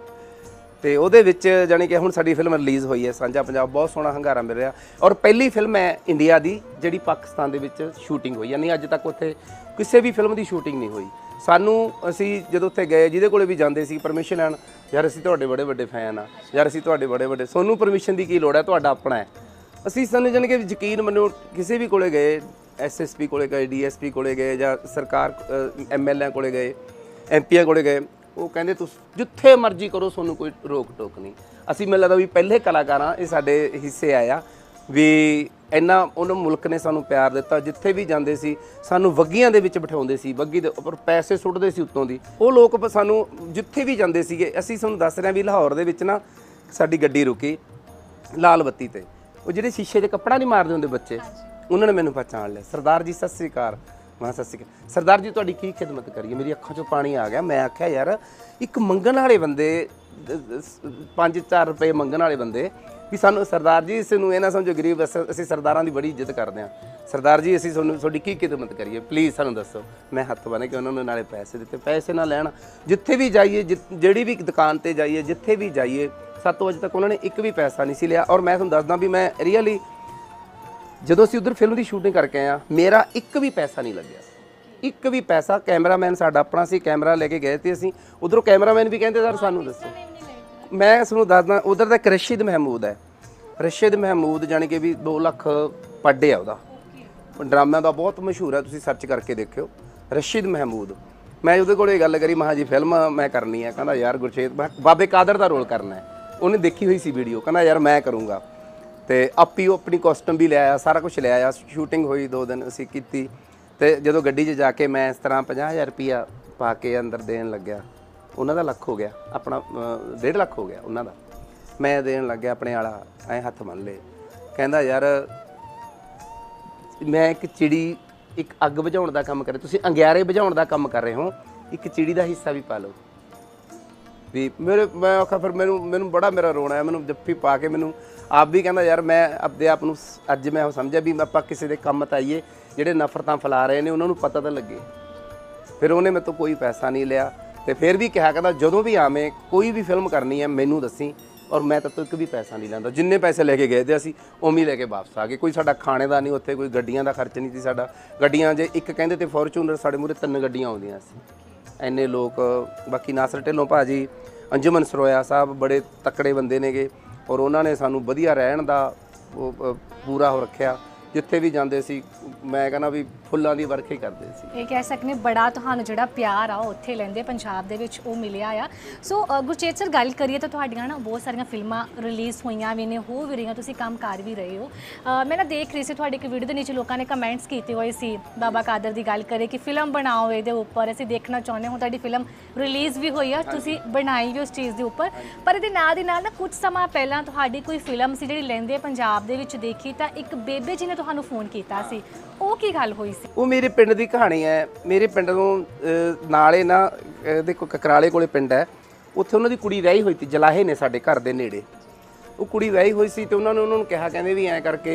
ਤੇ ਉਹਦੇ ਵਿੱਚ ਜਾਣੀ ਕਿ ਹੁਣ ਸਾਡੀ ਫਿਲਮ ਰਿਲੀਜ਼ ਹੋਈ ਹੈ ਸਾਂਝਾ ਪੰਜਾਬ ਬਹੁਤ ਸੋਹਣਾ ਹੰਗਾਰਾ ਮਿਲ ਰਿਹਾ। ਔਰ ਪਹਿਲੀ ਫਿਲਮ ਹੈ ਇੰਡੀਆ ਦੀ ਜਿਹੜੀ ਪਾਕਿਸਤਾਨ ਦੇ ਵਿੱਚ ਸ਼ੂਟਿੰਗ ਹੋਈ ਯਾਨੀ ਅੱਜ ਤੱਕ ਉੱਥੇ ਕਿਸੇ ਵੀ ਫਿਲਮ ਦੀ ਸ਼ੂਟਿੰਗ ਨਹੀਂ ਹੋਈ। ਸਾਨੂੰ ਅਸੀਂ ਜਦੋਂ ਉੱਥੇ ਗਏ ਜਿਹਦੇ ਕੋਲੇ ਵੀ ਜਾਂਦੇ ਸੀ ਪਰਮਿਸ਼ਨ ਲੈਣ ਯਾਰ ਅਸੀਂ ਤੁਹਾਡੇ ਬੜੇ ਵੱਡੇ ਫੈਨ ਆ ਯਾਰ ਅਸੀਂ ਤੁਹਾਡੇ ਬੜੇ ਵੱਡੇ ਤੁਹਾਨੂੰ ਪਰਮਿਸ਼ਨ ਦੀ ਕੀ ਲੋੜ ਹੈ ਤੁਹਾਡਾ ਆਪਣਾ ਹੈ। ਅਸੀਂ ਸਾਨੂੰ ਜਾਣੀ ਕਿ ਯਕੀਨ ਮੰਨੋ ਕਿਸੇ ਵੀ ਕੋਲੇ ਗਏ ਐਸਐਸਪੀ ਕੋਲੇ ਗਏ ਡੀਐਸਪੀ ਕੋਲੇ ਗਏ ਜਾਂ ਸਰਕਾਰ ਐਮਐਲਏ ਕੋਲੇ ਗਏ ਐਮਪੀਆਂ ਕੋਲੇ ਗਏ, ਉਹ ਕਹਿੰਦੇ ਤੁਸੀਂ, ਜਿੱਥੇ ਮਰਜ਼ੀ ਕਰੋ, ਤੁਹਾਨੂੰ ਕੋਈ ਰੋਕ ਟੋਕ ਨਹੀਂ। ਅਸੀਂ, ਮੈਨੂੰ ਲੱਗਦਾ ਵੀ ਪਹਿਲੇ ਕਲਾਕਾਰਾਂ ਇਹ ਸਾਡੇ ਹਿੱਸੇ ਆਇਆ ਵੀ ਇੰਨਾ ਉਹਨਾਂ ਮੁਲਕ ਨੇ ਸਾਨੂੰ ਪਿਆਰ ਦਿੱਤਾ, ਜਿੱਥੇ ਵੀ ਜਾਂਦੇ ਸੀ, ਸਾਨੂੰ ਵੱਗੀਆਂ ਦੇ ਵਿੱਚ ਬਿਠਾਉਂਦੇ ਸੀ, ਵੱਗੀ ਦੇ ਉੱਪਰ ਪੈਸੇ ਸੁੱਟਦੇ ਸੀ ਉੱਤੋਂ ਦੀ। ਉਹ ਲੋਕ ਸਾਨੂੰ ਜਿੱਥੇ ਵੀ ਜਾਂਦੇ ਸੀਗੇ, ਅਸੀਂ ਤੁਹਾਨੂੰ ਦੱਸ ਰਹੇ ਹਾਂ ਵੀ ਲਾਹੌਰ ਦੇ ਵਿੱਚ ਨਾ ਸਾਡੀ ਗੱਡੀ ਰੁਕੀ, ਲਾਲ ਬੱਤੀ ਤੇ। ਉਹ ਜਿਹੜੇ ਸ਼ੀਸ਼ੇ 'ਤੇ ਕੱਪੜਾ ਨਹੀਂ ਮਾਰਦੇ ਹੁੰਦੇ ਬੱਚੇ ਉਹਨਾਂ ਨੇ ਮੈਨੂੰ ਪਛਾਣ ਲਿਆ। ਸਰਦਾਰ ਜੀ ਸਤਿ ਸ੍ਰੀ ਅਕਾਲ। ਮੈਂ ਸਤਿ ਸ੍ਰੀ ਅਕਾਲ। ਸਰਦਾਰ ਜੀ ਤੁਹਾਡੀ ਕੀ ਖਿਦਮਤ ਕਰੀਏ? ਮੇਰੀ ਅੱਖਾਂ 'ਚੋਂ ਪਾਣੀ ਆ ਗਿਆ। ਮੈਂ ਆਖਿਆ ਯਾਰ ਇੱਕ ਮੰਗਣ ਵਾਲੇ ਬੰਦੇ 5-4 ਰੁਪਏ ਮੰਗਣ ਵਾਲੇ ਬੰਦੇ ਵੀ ਸਾਨੂੰ ਸਰਦਾਰ ਜੀ ਇਸ ਨੂੰ ਇਹ ਨਾ ਸਮਝੋ ਗਰੀਬ ਅਸ- ਸਰਦਾਰਾਂ ਦੀ ਬੜੀ ਇੱਜ਼ਤ ਕਰਦੇ ਹਾਂ। ਸਰਦਾਰ ਜੀ ਅਸੀਂ ਤੁਹਾਨੂੰ ਤੁਹਾਡੀ ਕੀ ਖਿਦਮਤ ਕਰੀਏ? ਪਲੀਜ਼ ਸਾਨੂੰ ਦੱਸੋ। ਮੈਂ ਹੱਥ ਬੰਨ੍ਹ ਕੇ ਉਹਨਾਂ ਨੂੰ ਨਾਲੇ ਪੈਸੇ ਦਿੱਤੇ। ਪੈਸੇ ਨਾ ਲੈਣ। ਜਿੱਥੇ ਵੀ ਜਾਈਏ ਜਿਹੜੀ ਵੀ ਦੁਕਾਨ ਤੇ ਜਾਈਏ ਜਿੱਥੇ ਵੀ ਜਾਈਏ 7 ਵਜੇ ਤੱਕ ਉਹਨਾਂ ਨੇ ਇੱਕ ਵੀ ਪੈਸਾ ਨਹੀਂ ਸੀ ਲਿਆ। ਔਰ ਮੈਂ ਤੁਹਾਨੂੰ ਦੱਸਦਾ ਵੀ ਮੈਂ ਰੀਅਲੀ ਜਦੋਂ ਅਸੀਂ ਉਧਰ ਫਿਲਮ ਦੀ ਸ਼ੂਟਿੰਗ ਕਰਕੇ ਆਇਆ ਮੇਰਾ ਇੱਕ ਵੀ ਪੈਸਾ ਨਹੀਂ ਲੱਗਿਆ। ਇੱਕ ਵੀ ਪੈਸਾ ਕੈਮਰਾਮੈਨ ਸਾਡਾ ਆਪਣਾ ਸੀ ਕੈਮਰਾ ਲੈ ਕੇ ਗਏ ਤੇ ਅਸੀਂ ਉਧਰੋਂ ਕੈਮਰਾਮੈਨ ਵੀ ਕਹਿੰਦੇ, ਸਰ, ਸਾਨੂੰ ਦੱਸੋ। ਮੈਂ ਤੁਹਾਨੂੰ ਦੱਸਦਾ, ਉਧਰ ਦਾ ਇੱਕ ਰਸ਼ੀਦ ਮਹਿਮੂਦ ਹੈ। ਰਸ਼ੀਦ ਮਹਿਮੂਦ ਜਾਣੀ ਕਿ ਵੀ 2 ਲੱਖ ਪੱਡੇ ਆ ਉਹਦਾ। ਡਰਾਮਿਆਂ ਦਾ ਬਹੁਤ ਮਸ਼ਹੂਰ ਹੈ, ਤੁਸੀਂ ਸਰਚ ਕਰਕੇ ਦੇਖਿਓ। ਰਸ਼ੀਦ ਮਹਿਮੂਦ। ਮੈਂ ਉਹਦੇ ਕੋਲ ਇਹ ਗੱਲ ਕਰੀ, ਮਹਾ ਜੀ ਫਿਲਮ ਮੈਂ ਕਰਨੀ ਹੈ। ਕਹਿੰਦਾ, ਯਾਰ ਗੁਰਚੇਤ, ਮੈਂ ਬਾਬੇ ਕਾਦਰ ਦਾ ਰੋਲ ਕਰਨਾ ਹੈ। ਉਹਨੇ ਦੇਖੀ ਹੋਈ ਸੀ ਵੀਡੀਓ ਕਹਿੰਦਾ ਯਾਰ ਮੈਂ ਕਰੂੰਗਾ। ਤੇ ਆਪੀ ਉਹ ਆਪਣੀ ਕਾਸਟਮ ਵੀ ਲਿਆਇਆ ਸਾਰਾ ਕੁਝ ਲਿਆਇਆ ਸ਼ੂਟਿੰਗ ਹੋਈ ਦੋ ਦਿਨ ਅਸੀਂ ਕੀਤੀ। ਤੇ ਜਦੋਂ ਗੱਡੀ 'ਚ ਜਾ ਕੇ ਮੈਂ ਇਸ ਤਰ੍ਹਾਂ 50000 ਰੁਪਿਆ ਪਾ ਕੇ ਅੰਦਰ ਦੇਣ ਲੱਗਿਆ ਉਹਨਾਂ ਦਾ ਲੱਖ ਹੋ ਗਿਆ ਆਪਣਾ ਅ, ਡੇਢ ਲੱਖ ਹੋ ਗਿਆ ਉਹਨਾਂ ਦਾ। ਮੈਂ ਦੇਣ ਲੱਗਿਆ ਆਪਣੇ ਵਾਲਾ ਐ ਹੱਥ ਮੰਨ ਲਏ। ਕਹਿੰਦਾ ਯਾਰ ਮੈਂ ਇੱਕ ਚਿੜੀ ਇੱਕ ਅੱਗ ਬੁਝਾਉਣ ਦਾ ਕੰਮ ਕਰ ਤੁਸੀਂ ਅੰਗਿਆਰੇ ਬੁਝਾਉਣ ਦਾ ਕੰਮ ਕਰ ਰਹੇ ਹੋ ਇੱਕ ਚਿੜੀ ਦਾ ਹਿੱਸਾ ਵੀ ਪਾ ਲਓ। ਵੀ ਮੇਰੇ, ਮੈਂ ਆਖਿਆ ਫਿਰ ਮੈਨੂੰ ਮੈਨੂੰ ਬੜਾ ਮੇਰਾ ਰੋਣਾ ਆਇਆ ਮੈਨੂੰ ਜੱਫੀ ਪਾ ਕੇ ਮੈਨੂੰ ਆਪ ਵੀ ਕਹਿੰਦਾ, ਯਾਰ ਮੈਂ ਆਪਦੇ ਆਪ ਨੂੰ ਅੱਜ ਮੈਂ ਉਹ ਸਮਝਿਆ ਵੀ ਆਪਾਂ ਕਿਸੇ ਦੇ ਕੰਮ ਤਾਂ ਆਈਏ ਜਿਹੜੇ ਨਫ਼ਰਤਾਂ ਫੈਲਾ ਰਹੇ ਨੇ, ਉਹਨਾਂ ਨੂੰ ਪਤਾ ਤਾਂ ਲੱਗੇ। ਫਿਰ ਉਹਨੇ ਮੇਰੇ ਤੋਂ ਕੋਈ ਪੈਸਾ ਨਹੀਂ ਲਿਆ ਤੇ ਫਿਰ ਵੀ ਕਿਹਾ, ਕਹਿੰਦਾ, ਜਦੋਂ ਵੀ ਆਵੇਂ, ਕੋਈ ਵੀ ਫਿਲਮ ਕਰਨੀ ਹੈ, ਮੈਨੂੰ ਦੱਸੀ ਔਰ ਮੈਂ ਤਾਂ ਤੋਂ ਇੱਕ ਵੀ ਪੈਸਾ ਨਹੀਂ ਲੈਂਦਾ। ਜਿੰਨੇ ਪੈਸੇ ਲੈ ਕੇ ਗਏ ਤੇ ਅਸੀਂ ਉਵੇਂ ਲੈ ਕੇ ਵਾਪਸ ਆ ਗਏ। ਕੋਈ ਸਾਡਾ ਖਾਣੇ ਦਾ ਨਹੀਂ, ਉੱਥੇ ਕੋਈ ਗੱਡੀਆਂ ਦਾ ਖਰਚ ਨਹੀਂ ਸੀ ਸਾਡਾ। ਗੱਡੀਆਂ ਜੇ ਇੱਕ ਕਹਿੰਦੇ ਤੇ ਫੋਰਚੂਨਰ ਸਾਡੇ ਮੂਰੇ ਤਿੰਨ ਗੱਡੀਆਂ ਆਉਂਦੀਆਂ ਸੀ। ਐਨੇ ਲੋਕ, ਬਾਕੀ ਨਾਸਰ ਢਿੱਲੋਂ ਭਾਜੀ, ਅੰਜੁਮਨ ਸਰੋਇਆ ਸਾਹਿਬ ਬੜੇ ਤਕੜੇ ਬੰਦੇ ਨੇਗੇ ਔਰ ਉਹਨਾਂ ਨੇ ਸਾਨੂੰ ਵਧੀਆ ਰਹਿਣ ਦਾ ਪੂਰਾ ਹੋ ਰੱਖਿਆ। ਜਿੱਥੇ ਵੀ ਜਾਂਦੇ ਸੀ ਮੈਂ ਕਹਿੰਦਾ ਵੀ ਫੁੱਲਾਂ ਦੀ ਵਰਖੇ ਕਰਦੇ ਸੀ। ਇਹ ਕਹਿ ਸਕਨੇ ਬੜਾ ਤੁਹਾਨੂੰ ਜਿਹੜਾ ਪਿਆਰ ਆ ਉਹ ਉੱਥੇ ਲੈਂਦੇ ਪੰਜਾਬ ਦੇ ਵਿੱਚ ਉਹ ਮਿਲਿਆ ਆ। ਸੋ ਅ, ਗੁਰਚੇਤ ਸਰ ਗੱਲ ਕਰੀਏ ਤਾਂ ਤੁਹਾਡੀਆਂ ਨਾ ਬਹੁਤ ਸਾਰੀਆਂ ਫਿਲਮਾਂ ਰਿਲੀਜ਼ ਹੋਈਆਂ ਵੀ ਨੇ ਹੋ ਵੀ ਰਹੀਆਂ ਤੁਸੀਂ ਕੰਮ ਕਰ ਵੀ ਰਹੇ ਹੋ। ਅ, ਮੈਂ ਨਾ ਦੇਖ ਰਹੀ ਸੀ ਤੁਹਾਡੀ ਇੱਕ ਵੀਡੀਓ ਦੇ ਨੀਚੇ ਲੋਕਾਂ ਨੇ ਕਮੈਂਟਸ ਕੀਤੇ ਹੋਏ ਸੀ ਬਾਬਾ ਕਾਦਰ ਦੀ ਗੱਲ ਕਰੇ ਕਿ ਫਿਲਮ ਬਣਾਓ ਇਹਦੇ ਉੱਪਰ ਅਸੀਂ ਦੇਖਣਾ ਚਾਹੁੰਦੇ ਹਾਂ ਤੁਹਾਡੀ ਫਿਲਮ ਰਿਲੀਜ਼ ਵੀ ਹੋਈ ਆ ਤੁਸੀਂ ਬਣਾਈ ਵੀ ਉਸ ਚੀਜ਼ ਦੇ ਉੱਪਰ। ਪਰ ਇਹਦੇ ਨਾਲ ਦੀ ਨਾਲ ਨਾ ਕੁਝ ਸਮਾਂ ਪਹਿਲਾਂ ਤੁਹਾਡੀ ਕੋਈ ਫਿਲਮ ਸੀ ਜਿਹੜੀ ਲੈਂਦੇ ਪੰਜਾਬ ਦੇ ਵਿੱਚ ਦੇਖੀ ਤਾਂ ਇੱਕ ਬੇਬੇ ਜੀ ਨੇ ਤੁਹਾਨੂੰ ਫੋਨ ਕੀਤਾ ਸੀ ਉਹ ਕੀ ਗੱਲ ਹੋਈ ਸੀ? ਉਹ ਮੇਰੇ ਪਿੰਡ ਦੀ ਕਹਾਣੀ ਹੈ। ਮੇਰੇ ਪਿੰਡ ਨੂੰ ਨਾਲੇ ਨਾ ਅਹ, ਕਕਰਾਲੇ ਕੋਲੇ ਪਿੰਡ ਹੈ। ਉੱਥੇ ਉਹਨਾਂ ਦੀ ਕੁੜੀ ਵਿਆਹੀ ਹੋਈ ਸੀ ਜਲਾਹੇ ਨੇ ਸਾਡੇ ਘਰ ਦੇ ਨੇੜੇ। ਉਹ ਕੁੜੀ ਵਿਆਹੀ ਹੋਈ ਸੀ ਤੇ ਉਹਨਾਂ ਨੇ ਉਹਨਾਂ ਨੂੰ ਕਿਹਾ ਕਹਿੰਦੇ ਵੀ ਐਂ ਕਰਕੇ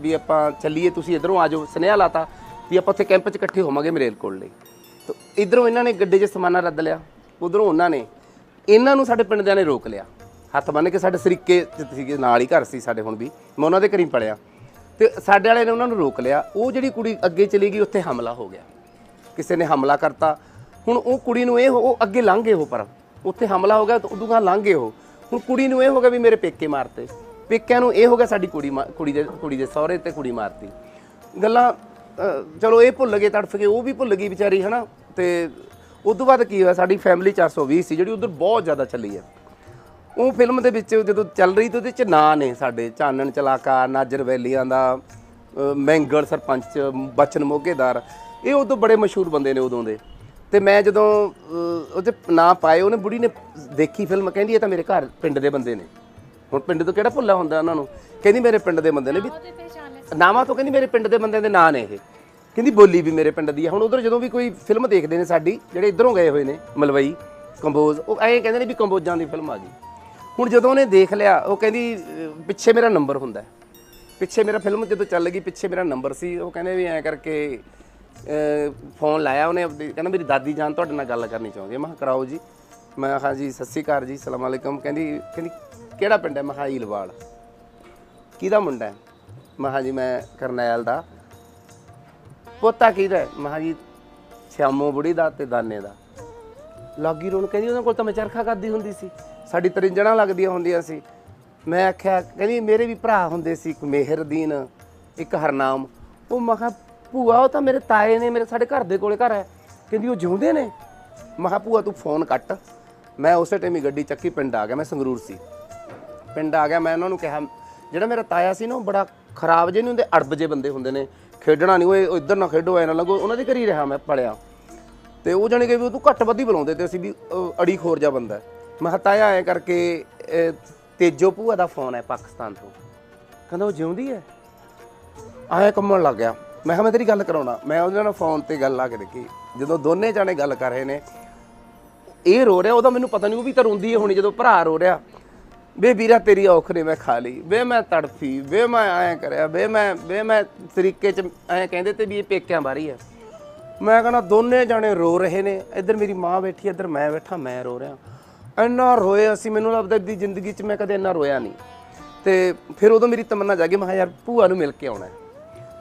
ਵੀ ਆਪਾਂ ਚੱਲੀਏ ਤੁਸੀਂ ਇਧਰੋਂ ਆ ਜਾਓ ਸੁਨੇਹਾ ਲਾਤਾ ਵੀ ਆਪਾਂ ਉੱਥੇ ਕੈਂਪ 'ਚ ਇਕੱਠੇ ਹੋਵਾਂਗੇ ਮਰੇਲ ਕੋਲ ਲਈ। ਤੇ ਇਧਰੋਂ ਇਹਨਾਂ ਨੇ ਗੱਡੇ 'ਚ ਸਮਾਨਾ ਰੱਦ ਲਿਆ ਉਧਰੋਂ ਉਹਨਾਂ ਨੇ ਇਹਨਾਂ ਨੂੰ ਸਾਡੇ ਪਿੰਡ ਦਿਆਂ ਨੇ ਰੋਕ ਲਿਆ। ਹੱਥ ਬੰਨ ਕੇ ਸਾਡੇ ਸਰੀਕੇ ਸੀਗੇ ਨਾਲ ਹੀ ਘਰ ਸੀ ਸਾਡੇ ਹੁਣ ਵੀ। ਮੈਂ ਉਹਨਾਂ ਦੇ ਘਰੀ ਪੜਿਆ ਤੇ ਸਾਡੇ ਵਾਲੇ ਨੇ ਉਹਨਾਂ ਨੂੰ ਰੋਕ ਲਿਆ। ਉਹ ਜਿਹੜੀ ਕੁੜੀ ਅੱਗੇ ਚਲੀ ਗਈ, ਉੱਥੇ ਹਮਲਾ ਹੋ ਗਿਆ। ਕਿਸੇ ਨੇ ਹਮਲਾ ਕਰਤਾ। ਹੁਣ ਉਹ ਕੁੜੀ ਨੂੰ ਇਹ ਉਹ ਅੱਗੇ ਲੰਘ ਗਏ ਹੋ ਪਰ ਉੱਥੇ ਹਮਲਾ ਹੋ ਗਿਆ, ਤਾਂ ਉਦੋਂ ਗਾ ਲੰਘ ਗਏ ਉਹ। ਹੁਣ ਕੁੜੀ ਨੂੰ ਇਹ ਹੋ ਗਿਆ ਵੀ ਮੇਰੇ ਪੇਕੇ ਮਾਰਤੇ। ਪੇਕਿਆਂ ਨੂੰ ਇਹ ਹੋ ਗਿਆ ਸਾਡੀ ਕੁੜੀ ਮਾ- ਕੁੜੀ ਦੇ ਕੁੜੀ ਦੇ ਸਹੁਰੇ ਤੇ ਕੁੜੀ ਮਾਰਤੀ। ਗੱਲਾਂ ਚਲੋ ਇਹ ਭੁੱਲ ਗਏ, ਤੜਫ ਕੇ ਉਹ ਵੀ ਭੁੱਲ ਗਈ ਵਿਚਾਰੀ, ਹਨਾ? ਤੇ ਉਦੋਂ ਬਾਅਦ ਕੀ ਹੋਇਆ? ਸਾਡੀ ਫੈਮਿਲੀ 420 ਸੀ ਜਿਹੜੀ ਉਧਰ ਬਹੁਤ ਜ਼ਿਆਦਾ ਚੱਲੀ ਹੈ ਉਹ ਫਿਲਮ ਦੇ ਵਿੱਚ ਜਦੋਂ ਚੱਲ ਰਹੀ ਤੇ ਉਹਦੇ ਚ ਨਾਂ ਨੇ ਸਾਡੇ ਚਾਨਣ ਚਲਾਕਾ ਨਾਜਰ ਵੈਲੀਆਂ ਦਾ ਮੈਂਗਲ ਸਰਪੰਚ ਬਚਨ ਮੋਗੇਦਾਰ ਇਹ ਉਦੋਂ ਬੜੇ ਮਸ਼ਹੂਰ ਬੰਦੇ ਨੇ ਉਦੋਂ ਦੇ। ਤੇ ਮੈਂ ਜਦੋਂ ਉਹਦੇ ਨਾਂ ਪਾਏ ਉਹਨੇ ਬੁੜੀ ਨੇ ਦੇਖੀ ਫਿਲਮ ਕਹਿੰਦੀ ਇਹ ਤਾਂ ਮੇਰੇ ਘਰ ਪਿੰਡ ਦੇ ਬੰਦੇ ਨੇ। ਹੁਣ ਪਿੰਡ ਤੋਂ ਕਿਹੜਾ ਭੁੱਲਾ ਹੁੰਦਾ ਉਹਨਾਂ ਨੂੰ? ਕਹਿੰਦੀ ਮੇਰੇ ਪਿੰਡ ਦੇ ਬੰਦੇ ਨੇ ਵੀ ਨਾਵਾਂ ਤੋਂ ਕਹਿੰਦੀ ਮੇਰੇ ਪਿੰਡ ਦੇ ਬੰਦਿਆਂ ਦੇ ਨਾਂ ਨੇ ਇਹ। ਕਹਿੰਦੀ ਬੋਲੀ ਵੀ ਮੇਰੇ ਪਿੰਡ ਦੀ ਹੈ ਹੁਣ ਉਧਰ ਜਦੋਂ ਵੀ ਕੋਈ ਫਿਲਮ ਦੇਖਦੇ ਨੇ ਸਾਡੀ ਜਿਹੜੇ ਇਧਰੋਂ ਗਏ ਹੋਏ ਨੇ ਮਲਵਈ ਕੰਬੋਜ ਉਹ ਐਂ ਕਹਿੰਦੇ ਨੇ ਵੀ ਕੰਬੋਜਾਂ ਦੀ ਫਿਲਮ ਆ ਗਈ। ਹੁਣ ਜਦੋਂ ਉਹਨੇ ਦੇਖ ਲਿਆ, ਉਹ ਕਹਿੰਦੀ, ਪਿੱਛੇ ਮੇਰਾ ਨੰਬਰ ਹੁੰਦਾ ਪਿੱਛੇ ਮੇਰਾ ਫਿਲਮ ਜਦੋਂ ਚੱਲ ਗਈ, ਪਿੱਛੇ ਮੇਰਾ ਨੰਬਰ ਸੀ। ਉਹ ਕਹਿੰਦੇ ਵੀ ਐਂ ਕਰਕੇ ਫੋਨ ਲਾਇਆ ਉਹਨੇ ਕਹਿੰਦਾ, ਮੇਰੀ ਦਾਦੀ ਜਾਨ ਤੁਹਾਡੇ ਨਾਲ ਗੱਲ ਕਰਨੀ ਚਾਹੁੰਦੀ ਹੈ। ਮੈਂ ਕਿਹਾ, ਕਰਾਓ ਜੀ। ਮੈਂ ਕਿਹਾ ਜੀ ਸਤਿ ਸ਼੍ਰੀ ਅਕਾਲ ਜੀ ਸਲਾਮ ਅਲੈਕਮ। ਕਹਿੰਦੀ ਕਹਿੰਦੀ, ਕਿਹੜਾ ਪਿੰਡ ਹੈ? ਮੈਂ ਕਿਹਾ, ਈਲਵਾਲ। ਕਿਹਦਾ ਮੁੰਡਾ ਹੈ? ਮੈਂ ਕਿਹਾ, ਜੀ, ਮੈਂ ਕਰਨੈਲ ਦਾ। ਪੋਤਾ ਕਿਹਦਾ ਹੈ? ਮੈਂ ਕਿਹਾ, ਜੀ, ਸ਼ਿਆਮੋ ਬੁੜੀ ਦਾ ਤੇ ਦਾਨੇ ਦਾ। ਲੱਗੀ ਰੋਣ ਕਹਿੰਦੀ ਉਹਨਾਂ ਕੋਲ ਤਾਂ ਮੈਂ ਚਰਖਾ ਕਰਦੀ ਹੁੰਦੀ ਸੀ। ਸਾਡੀ ਤਰਿੰਜਣਾ ਲੱਗਦੀਆਂ ਹੁੰਦੀਆਂ ਸੀ। ਮੈਂ ਆਖਿਆ ਕਹਿੰਦੀ ਮੇਰੇ ਵੀ ਭਰਾ ਹੁੰਦੇ ਸੀ ਇੱਕ ਮਿਹਰਦੀਨ ਇੱਕ ਹਰਨਾਮ। ਉਹ ਮੈਂ ਕਿਹਾ ਭੂਆ ਉਹ ਤਾਂ ਮੇਰੇ ਤਾਏ ਨੇ ਮੇਰੇ ਸਾਡੇ ਘਰ ਦੇ ਕੋਲੇ ਘਰ ਹੈ। ਕਹਿੰਦੀ ਉਹ ਜਿਉਂਦੇ ਨੇ। ਮੈਂ ਕਿਹਾ ਭੂਆ ਤੂੰ ਫੋਨ ਕੱਟ। ਮੈਂ ਉਸੇ ਟਾਈਮ ਹੀ ਗੱਡੀ ਚੱਕੀ ਪਿੰਡ ਆ ਗਿਆ ਮੈਂ ਸੰਗਰੂਰ ਸੀ। ਪਿੰਡ ਆ ਗਿਆ ਮੈਂ ਉਹਨਾਂ ਨੂੰ ਕਿਹਾ ਜਿਹੜਾ ਮੇਰਾ ਤਾਇਆ ਸੀ ਨਾ ਉਹ ਬੜਾ ਖਰਾਬ ਜਿਹੇ ਨਹੀਂ ਹੁੰਦੇ ਅੜਬ ਜੇ ਬੰਦੇ ਹੁੰਦੇ ਨੇ। ਖੇਡਣਾ ਨਹੀਂ ਉਹ ਇੱਧਰ ਨਾ ਖੇਡੋ ਐ ਨਾ ਲੱਗੋ ਉਹਨਾਂ ਦੇ ਘਰ ਹੀ ਰਿਹਾ ਮੈਂ ਪੜਿਆ ਤੇ ਉਹ ਜਾਣੀ ਕਿ ਵੀ ਉਹ ਤੂੰ ਘੱਟ ਵੱਧ ਹੀ ਬੁਲਾਉਂਦੇ ਤੇ ਅਸੀਂ ਵੀ ਅਹ, ਅੜੀ ਖੋਰ ਜਾ ਬੰਦਾ ਮੈਂ ਕਿਹਾ ਤਾਇਆ, ਐ ਕਰਕੇ ਤੇਜੋ ਭੂਆ ਦਾ ਫੋਨ ਹੈ ਪਾਕਿਸਤਾਨ ਤੋਂ। ਕਹਿੰਦਾ ਉਹ ਜਿਉਂਦੀ ਹੈ? ਆਇਆ ਕੰਮਣ ਲੱਗ ਗਿਆ। ਮੈਂ ਕਿਹਾ ਮੈਂ ਤੇਰੀ ਗੱਲ ਕਰਾਉਣਾ। ਮੈਂ ਉਹਨਾਂ ਨਾਲ ਫੋਨ ਤੇ ਗੱਲ ਲਾ ਕੇ ਦੇਖੀ। ਜਦੋਂ ਦੋਨੇ ਜਾਣੇ ਗੱਲ ਕਰ ਰਹੇ ਨੇ, ਇਹ ਰੋ ਰਿਹਾ, ਉਹਦਾ ਮੈਨੂੰ ਪਤਾ ਨਹੀਂ ਉਹ ਵੀ ਤਾਂ ਰੋਂਦੀ ਹੋਣੀ, ਜਦੋਂ ਭਰਾ ਰੋ ਰਿਹਾ। ਵੇ ਵੀਰਾ, ਤੇਰੀ ਔਖ ਨੇ ਮੈਂ ਖਾ ਲਈ। ਵੇ ਮੈਂ ਤੜਫੀ, ਵੇ ਮੈਂ ਐਂ ਕਰਿਆ, ਵੇ ਮੈਂ ਵੇ ਮੈਂ ਤਰੀਕੇ ਚ ਐਂ ਕਹਿੰਦੇ ਤੇ ਵੀ ਇਹ ਪੇਕਿਆਂ ਬਾਰੀ ਹੈ ਮੈਂ ਕਹਿੰਦਾ, ਦੋਨੇ ਜਾਣੇ ਰੋ ਰਹੇ ਨੇ। ਇੱਧਰ ਮੇਰੀ ਮਾਂ ਬੈਠੀ, ਇੱਧਰ ਮੈਂ ਬੈਠਾ, ਮੈਂ ਰੋ ਰਿਹਾ। ਇੰਨਾ ਰੋਏ ਅਸੀਂ, ਮੈਨੂੰ ਲੱਗਦਾ ਦੀ ਜ਼ਿੰਦਗੀ 'ਚ ਮੈਂ ਕਦੇ ਇੰਨਾ ਰੋਇਆ ਨਹੀਂ। ਤੇ ਫਿਰ ਉਦੋਂ ਮੇਰੀ ਤਮੰਨਾ ਜਾਗੀ, ਮੈਂ ਯਾਰ ਭੂਆ ਨੂੰ ਮਿਲ ਕੇ ਆਉਣਾ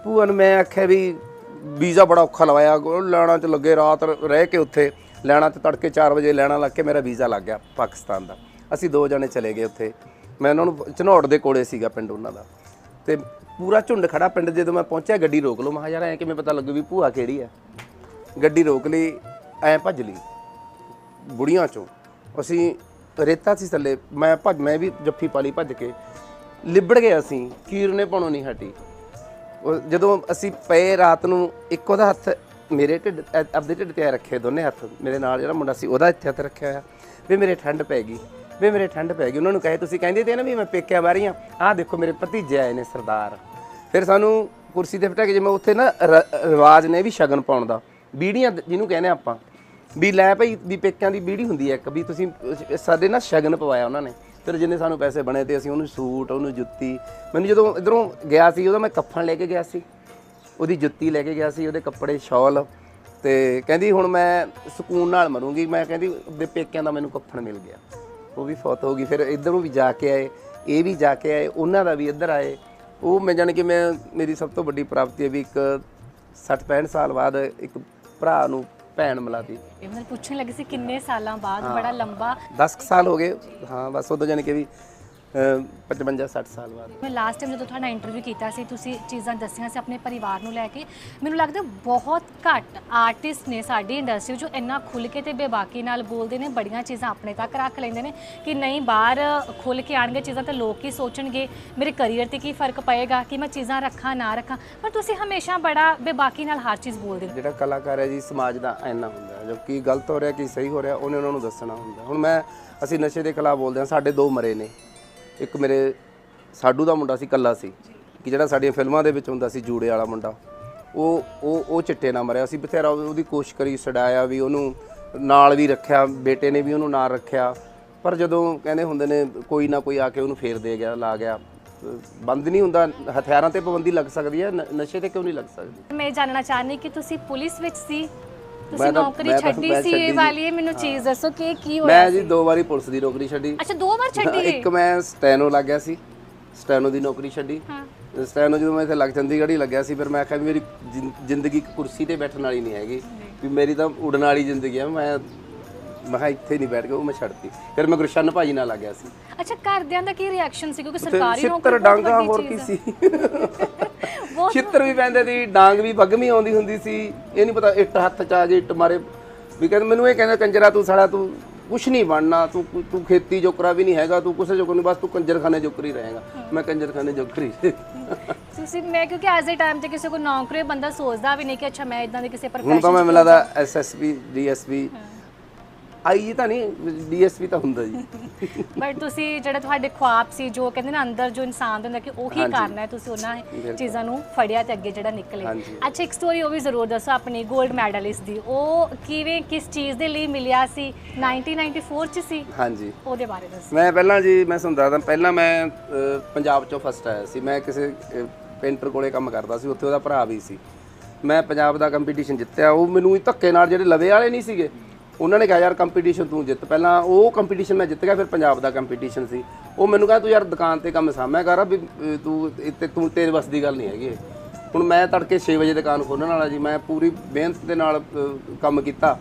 ਭੂਆ ਨੂੰ ਮੈਂ ਆਖਿਆ ਵੀ ਵੀਜ਼ਾ ਬੜਾ ਔਖਾ ਲਵਾਇਆ ਲੈਣਾ 'ਚ ਲੱਗੇ ਰਾਤ ਰਹਿ ਕੇ ਉੱਥੇ, ਲੈਣਾ ਤੇ ਤੜਕੇ 4 ਵਜੇ ਲੈਣਾ ਲੱਗ ਕੇ ਮੇਰਾ ਵੀਜ਼ਾ ਲੱਗ ਗਿਆ ਪਾਕਿਸਤਾਨ ਦਾ। ਅਸੀਂ ਦੋ ਜਣੇ ਚਲੇ ਗਏ ਉੱਥੇ। ਮੈਂ ਉਹਨਾਂ ਨੂੰ ਝਨੌੜ ਦੇ ਕੋਲੇ ਸੀਗਾ ਪਿੰਡ ਉਹਨਾਂ ਦਾ। ਤੇ ਪੂਰਾ ਝੁੰਡ ਖੜਾ ਪਿੰਡ, ਜਦੋਂ ਮੈਂ ਪਹੁੰਚਿਆ ਗੱਡੀ ਰੋਕ ਲਓ, ਮੈਂ ਯਾਰ ਐਂ ਕਿਵੇਂ ਪਤਾ ਲੱਗੂ ਵੀ ਭੂਆ ਕਿਹੜੀ ਆ ਗੱਡੀ ਰੋਕ ਲਈ, ਐਂ ਭੱਜ ਲਈ, ਬੁੜੀਆਂ ਚੋਂ। ਅਸੀਂ ਰੇਤਾ ਸੀ ਥੱਲੇ, ਮੈਂ ਭੱਜ, ਮੈਂ ਵੀ ਜੱਫੀ ਪਾਲੀ ਭੱਜ ਕੇ। ਲਿਬੜ ਗਏ ਅਸੀਂ ਕੀਰ ਨੇ ਪਾਣੋ ਨਹੀਂ ਹਟੀ। ਉਹ ਜਦੋਂ ਅਸੀਂ ਪਏ ਰਾਤ ਨੂੰ, ਇੱਕ ਉਹਦਾ ਹੱਥ ਮੇਰੇ ਢਿੱਡ ਆਪਦੇ ਢਿੱਡ ਤੇ ਐਂ ਰੱਖੇ ਦੋਨੇ ਹੱਥ, ਮੇਰੇ ਨਾਲ ਜਿਹੜਾ ਮੁੰਡਾ ਸੀ ਉਹਦਾ ਇੱਥੇ ਹੱਥ ਰੱਖਿਆ ਹੋਇਆ। ਵੀ ਮੇਰੇ ਠੰਡ ਪੈ ਗਈ, ਵੀ ਮੇਰੇ ਠੰਡ ਪੈ ਗਈ। ਉਹਨਾਂ ਨੂੰ ਕਹੇ, ਤੁਸੀਂ ਕਹਿੰਦੇ ਤੇ ਨਾ ਵੀ ਮੈਂ ਪੇਕਿਆ ਬਾਰੀਆਂ ਆਹ ਦੇਖੋ ਮੇਰੇ ਭਤੀਜੇ ਆਏ ਨੇ ਸਰਦਾਰ। ਫਿਰ ਸਾਨੂੰ ਕੁਰਸੀ ਤੇ ਬਿਠਾ ਕੇ ਜਿਵੇਂ ਉੱਥੇ ਨਾ ਰ- ਰਿਵਾਜ ਨੇ ਵੀ ਸ਼ਗਨ ਪਾਉਣ ਦਾ। ਬੀੜੀਆਂ ਜਿਹਨੂੰ ਕਹਿੰਦੇ ਆਪਾਂ ਵੀ ਲੈ ਭਾਈ, ਵੀ ਪੇਕਿਆਂ ਦੀ ਬੀੜੀ ਹੁੰਦੀ ਹੈ ਇੱਕ, ਵੀ ਤੁਸੀਂ, ਸਾਡੇ ਨਾਲ ਸ਼ਗਨ ਪਵਾਇਆ ਉਹਨਾਂ ਨੇ। ਫਿਰ ਜਿੰਨੇ ਸਾਨੂੰ ਪੈਸੇ ਬਣੇ ਤੇ ਅਸੀਂ ਉਹਨੂੰ ਸੂਟ, ਉਹਨੂੰ ਜੁੱਤੀ। ਮੈਨੂੰ ਜਦੋਂ ਇਧਰੋਂ ਗਿਆ ਸੀ ਉਹਦਾ ਮੈਂ ਕੱਫਣ ਲੈ ਕੇ ਗਿਆ ਸੀ। ਉਹਦੀ ਜੁੱਤੀ ਲੈ ਕੇ ਗਿਆ ਸੀ, ਉਹਦੇ ਕੱਪੜੇ, ਸ਼ਾਲ। ਤੇ ਕਹਿੰਦੀ ਹੁਣ ਮੈਂ ਸਕੂਨ ਨਾਲ ਮਰੂੰਗੀ। ਮੈਂ ਕਹਿੰਦੀ ਦੇ ਪੇਕਿਆਂ ਦਾ ਮੈਨੂੰ ਕੱਫਣ ਮਿਲ ਗਿਆ। ਉਹ ਵੀ ਫੌਤ ਹੋ ਗਈ। ਫਿਰ ਇਧਰੋਂ ਵੀ ਜਾ ਕੇ ਆਏ, ਇਹ ਵੀ ਜਾ ਕੇ ਆਏ, ਉਹਨਾਂ ਦਾ ਵੀ ਇੱਧਰ ਆਏ। ਉਹ ਮੈਂ ਜਾਣ ਕਿ ਮੈਂ, ਮੇਰੀ ਸਭ ਤੋਂ ਵੱਡੀ ਪ੍ਰਾਪਤੀ ਹੈ ਵੀ ਇੱਕ 60 65 ਸਾਲ ਬਾਅਦ ਇੱਕ ਭਰਾ ਨੂੰ ਭੈਣ ਮਿਲਾਤੀ। ਇਹ ਮੈਂ ਪੁੱਛਣ ਲੱਗੀ ਸੀ ਕਿੰਨੇ ਸਾਲਾਂ ਬਾਅਦ ਬੜਾ ਲੰਬਾ। 10 ਸਾਲ ਹੋ ਗਏ। ਹਾਂ ਬਸ ਉਦੋਂ ਜਾਣੀ ਕਿ ਵੀ 55 60 ਸਾਲ ਬਾਅਦ। ਮੈਂ ਲਾਸਟ ਟਾਈਮ ਜਦੋਂ ਤੁਹਾਡਾ ਇੰਟਰਵਿਊ ਕੀਤਾ ਸੀ ਤੁਸੀਂ ਚੀਜ਼ਾਂ ਦੱਸੀਆਂ ਸੀ ਆਪਣੇ ਪਰਿਵਾਰ ਨੂੰ ਲੈ ਕੇ ਮੈਨੂੰ ਲੱਗਦਾ ਬਹੁਤ ਘੱਟ ਆਰਟਿਸਟ ਨੇ ਸਾਡੀ ਇੰਡਸਟਰੀ ਜੋ ਇੰਨਾ ਖੁੱਲ ਕੇ ਤੇ ਬੇਬਾਕੀ ਨਾਲ ਬੋਲਦੇ ਨੇ ਬੜੀਆਂ ਚੀਜ਼ਾਂ ਆਪਣੇ ਤੱਕ ਰੱਖ ਲੈਂਦੇ ਨੇ ਕਿ ਨਹੀਂ ਬਾਹਰ ਖੁੱਲ ਕੇ ਆਣਗੇ ਚੀਜ਼ਾਂ ਤਾਂ ਲੋਕ ਕੀ ਸੋਚਣਗੇ ਮੇਰੇ ਕੈਰੀਅਰ ਤੇ ਕੀ ਫ਼ਰਕ ਪਏਗਾ ਕਿ ਮੈਂ ਚੀਜ਼ਾਂ ਰੱਖਾਂ ਨਾ ਰੱਖਾਂ। ਪਰ ਤੁਸੀਂ ਹਮੇਸ਼ਾ ਬੜਾ ਬੇਬਾਕੀ ਨਾਲ ਹਰ ਚੀਜ਼ ਬੋਲਦੇ ਹੋ। ਜਿਹੜਾ ਕਲਾਕਾਰ ਹੈ ਜੀ ਸਮਾਜ ਦਾ ਐਨਾ ਹੁੰਦਾ ਜੋ ਕੀ ਗਲਤ ਹੋ ਰਿਹਾ ਕੀ ਸਹੀ ਹੋ ਰਿਹਾ ਉਹਨੇ ਉਹਨਾਂ ਨੂੰ ਦੱਸਣਾ ਹੁੰਦਾ ਹੁਣ ਮੈਂ ਅਸੀਂ ਨਸ਼ੇ ਦੇ ਖਿਲਾਫ ਬੋਲਦੇ ਹਾਂ ਸਾਡੇ ਦੋ ਮਰੇ ਨੇ। ਇੱਕ ਮੇਰੇ ਸਾਡੂ ਦਾ ਮੁੰਡਾ ਸੀ, ਕੱਲਾ ਸੀ, ਕਿ ਜਿਹੜਾ ਸਾਡੀਆਂ ਫਿਲਮਾਂ ਦੇ ਵਿੱਚ ਹੁੰਦਾ ਸੀ, ਜੂੜੇ ਵਾਲਾ ਮੁੰਡਾ। ਉਹ ਉਹ ਉਹ ਚਿੱਟੇ ਨਾਲ ਮਰਿਆ ਸੀ, ਬਥੇਰਾ ਉਹਦੀ ਕੋਸ਼ਿਸ਼ ਕਰੀ ਛਡਾਇਆ ਵੀ ਉਹਨੂੰ, ਨਾਲ ਵੀ ਰੱਖਿਆ, ਬੇਟੇ ਨੇ ਵੀ ਉਹਨੂੰ ਨਾਲ ਰੱਖਿਆ। ਪਰ ਜਦੋਂ ਕਹਿੰਦੇ ਹੁੰਦੇ ਨੇ, ਕੋਈ ਨਾ ਕੋਈ ਆ ਕੇ ਉਹਨੂੰ ਫੇਰ ਦੇ ਗਿਆ, ਲਾ ਗਿਆ। ਬੰਦ ਨਹੀਂ ਹੁੰਦਾ, ਹਥਿਆਰਾਂ ਤੇ ਪਾਬੰਦੀ ਲੱਗ ਸਕਦੀ ਹੈ ਨਸ਼ੇ ਤੇ ਕਿਉਂ ਨਹੀਂ ਲੱਗ ਸਕਦੀ? ਮੈਂ ਜਾਣਨਾ ਚਾਹੁੰਦੀ ਕਿ ਤੁਸੀਂ ਪੁਲਿਸ ਵਿੱਚ ਸੀ ਤੁਸੀਂ ਨੌਕਰੀ ਛੱਡੀ ਸੀ ਇਹ। ਵਾਲੀ ਇਹ ਮੈਨੂੰ ਚੀਜ਼ ਦੱਸੋ ਕਿ ਕੀ ਹੋਇਆ ਮੈਂ ਜੀ ਦੋ ਵਾਰੀ ਪੁਲਿਸ ਦੀ ਨੌਕਰੀ ਛੱਡੀ। ਅੱਛਾ ਦੋ ਵਾਰ ਛੱਡੀ? ਇੱਕ ਮੈਂ ਸਟੈਨੋ ਲੱਗ ਗਿਆ ਸੀ ਸਟੈਨੋ ਦੀ ਨੌਕਰੀ ਛੱਡੀ। ਹਾਂ। ਸਟੈਨੋ ਜਦੋਂ ਮੈਂ ਇੱਥੇ ਲੱਗ ਚੰਡੀਗੜ੍ਹ ਹੀ ਲੱਗਿਆ ਸੀ ਫਿਰ ਮੈਂ ਆਖਿਆ ਵੀ ਮੇਰੀ ਜ਼ਿੰਦਗੀ ਇੱਕ ਕੁਰਸੀ ਤੇ ਬੈਠਣ ਵਾਲੀ ਨਹੀਂ ਹੈਗੀ। ਵੀ ਮੇਰੀ ਤਾਂ ਉਡਣ ਵਾਲੀ ਜ਼ਿੰਦਗੀ ਆ ਮੈਂ ਮੈਂ ਕਿਹਾ ਇੱਥੇ ਨਹੀਂ ਬੈਠ ਕੇ ਉਹ ਮੈਂ ਛੱਡਤੀ। ਫਿਰ ਮੈਂ ਗੁਰਸ਼ਨ ਭਾਜੀ ਨਾਲ ਲੱਗ ਗਿਆ ਸੀ। ਅੱਛਾ ਘਰਦਿਆਂ ਦਾ ਕੀ ਰਿਐਕਸ਼ਨ ਸੀ? ਕਿਉਂਕਿ ਸਰਕਾਰੀ ਛਿੱਤਰ ਨੌਕਰੀ ਡਾਂਗਾ ਬਹੁਤ ਹੋਰ ਕੀ ਚੀਜ਼ ਸੀ? ਹੈ। ਛਿੱਤਰ ਵੀ ਪੈਂਦੇ ਸੀ ਡਾਂਗ ਵੀ ਭਗਮੀ ਆਉਂਦੀ ਹੁੰਦੀ ਸੀ। ਇਹ ਨਹੀਂ ਪਤਾ ਇੱਟ ਹੱਥ ਚ ਆ ਗਈ ਇੱਟ ਮਾਰੇ। ਵੀ ਕਹਿੰਦੇ ਮੈਨੂੰ ਇਹ ਕਹਿੰਦਾ ਕੰਜਰਾ ਤੂੰ ਸਾਲਾ ਤੂੰ ਕੁਛ ਨਹੀਂ ਬਣਨਾ ਤੂੰ ਤੂੰ ਖੇਤੀ ਜੋਕਰਾ ਵੀ ਨਹੀਂ ਹੈਗਾ ਤੂੰ ਕਿਸੇ ਜੋਕਰ ਨਹੀਂ ਬਸ ਤੂੰ ਕੰਜਰਖਾਨੇ ਜੋਕਰੀ ਰਹੇਗਾ। ਮੈਂ ਕੰਜਰਖਾਨੇ ਜੋਕਰੀ ਤੁਸੀਂ ਮੈਂ ਕਿਉਂਕਿ ਐਜ਼ ਅ ਟਾਈਮ ਤੇ ਕਿਸੇ ਕੋ ਨੌਕਰੀ ਬੰਦਾ ਸੋਚਦਾ ਵੀ ਨਹੀਂ ਕਿ ਅੱਛਾ ਮੈਂ ਇਦਾਂ ਦੇ ਕਿਸੇ ਹੁਣ ਤਾਂ ਮੈਂ ਮਿਲਦਾ ਐਸਐਸਪੀ ਡੀਐਸਪੀ ਆਈ ਤਾਂ ਨਹੀਂ ਡੀਐਸਪੀ ਤਾਂ ਹੁੰਦਾ ਜੀ। ਬਟ ਤੁਸੀਂ ਜਿਹੜਾ ਤੁਹਾਡੇ ਖੁਆਬ ਸੀ ਜੋ ਕਹਿੰਦੇ ਨਾ ਅੰਦਰ ਜੋ ਇਨਸਾਨ ਦੇ ਹੁੰਦਾ ਕਿ ਉਹੀ। ਕਰਨਾ ਹੈ ਤੁਸੀਂ ਉਹਨਾਂ। ਚੀਜ਼ਾਂ ਨੂੰ ਫੜਿਆ ਤੇ ਅੱਗੇ ਜਿਹੜਾ ਨਿਕਲੇ। ਅੱਛਾ ਇੱਕ ਸਟੋਰੀ ਉਹ ਵੀ ਜ਼ਰੂਰ ਦੱਸੋ ਆਪਣੀ 골ਡ ਮੈਡਲਿਸਟ ਦੀ। ਉਹ ਕਿਵੇਂ ਕਿਸ ਚੀਜ਼ ਦੇ ਲਈ ਮਿਲਿਆ ਸੀ? 1994 ਚ ਸੀ? ਹਾਂਜੀ। ਉਹਦੇ ਬਾਰੇ ਦੱਸੋ। ਮੈਂ ਪਹਿਲਾਂ ਜੀ ਮੈਂ ਤੁਹਾਨੂੰ ਦੱਸਦਾ ਪਹਿਲਾਂ ਮੈਂ ਪੰਜਾਬ ਚੋਂ ਫਸਟ ਆਇਆ ਸੀ। ਮੈਂ ਕਿਸੇ ਪੇਂਟਰ ਕੋਲੇ ਕੰਮ ਕਰਦਾ ਸੀ ਉੱਥੇ ਉਹਦਾ ਭਰਾ ਵੀ ਸੀ। ਮੈਂ ਪੰਜਾਬ ਦਾ ਕੰਪੀਟੀਸ਼ਨ ਜਿੱਤਿਆ ਉਹ ਮੈਨੂੰ ਹੀ ਧੱਕੇ ਨਾਲ ਜਿਹੜੇ ਲਵੇ ਵਾਲੇ ਨਹੀਂ ਸੀਗੇ। ਉਹਨਾਂ ਨੇ ਕਿਹਾ ਯਾਰ ਕੰਪੀਟੀਸ਼ਨ ਤੂੰ ਜਿੱਤ। ਪਹਿਲਾਂ ਉਹ ਕੰਪੀਟੀਸ਼ਨ ਮੈਂ ਜਿੱਤ ਗਿਆ ਫਿਰ ਪੰਜਾਬ ਦਾ ਕੰਪੀਟੀਸ਼ਨ ਸੀ। ਉਹ ਮੈਨੂੰ ਕਹਿੰਦਾ ਤੂੰ ਯਾਰ ਦੁਕਾਨ ਤੇ ਕੰਮ ਸਾਂਭਿਆ ਕਰ ਵੀ ਤੂੰ ਇੱਥੇ ਤੂੰ ਤੇਰੇ ਵੱਸ ਦੀ ਗੱਲ ਨਹੀਂ ਹੈਗੀ। ਹੁਣ ਮੈਂ ਤੜਕੇ 6 ਵਜੇ ਦੁਕਾਨ ਖੋਲਣ ਵਾਲਾ ਜੀ। ਮੈਂ ਪੂਰੀ ਮਿਹਨਤ ਦੇ ਨਾਲ ਕੰਮ ਕੀਤਾ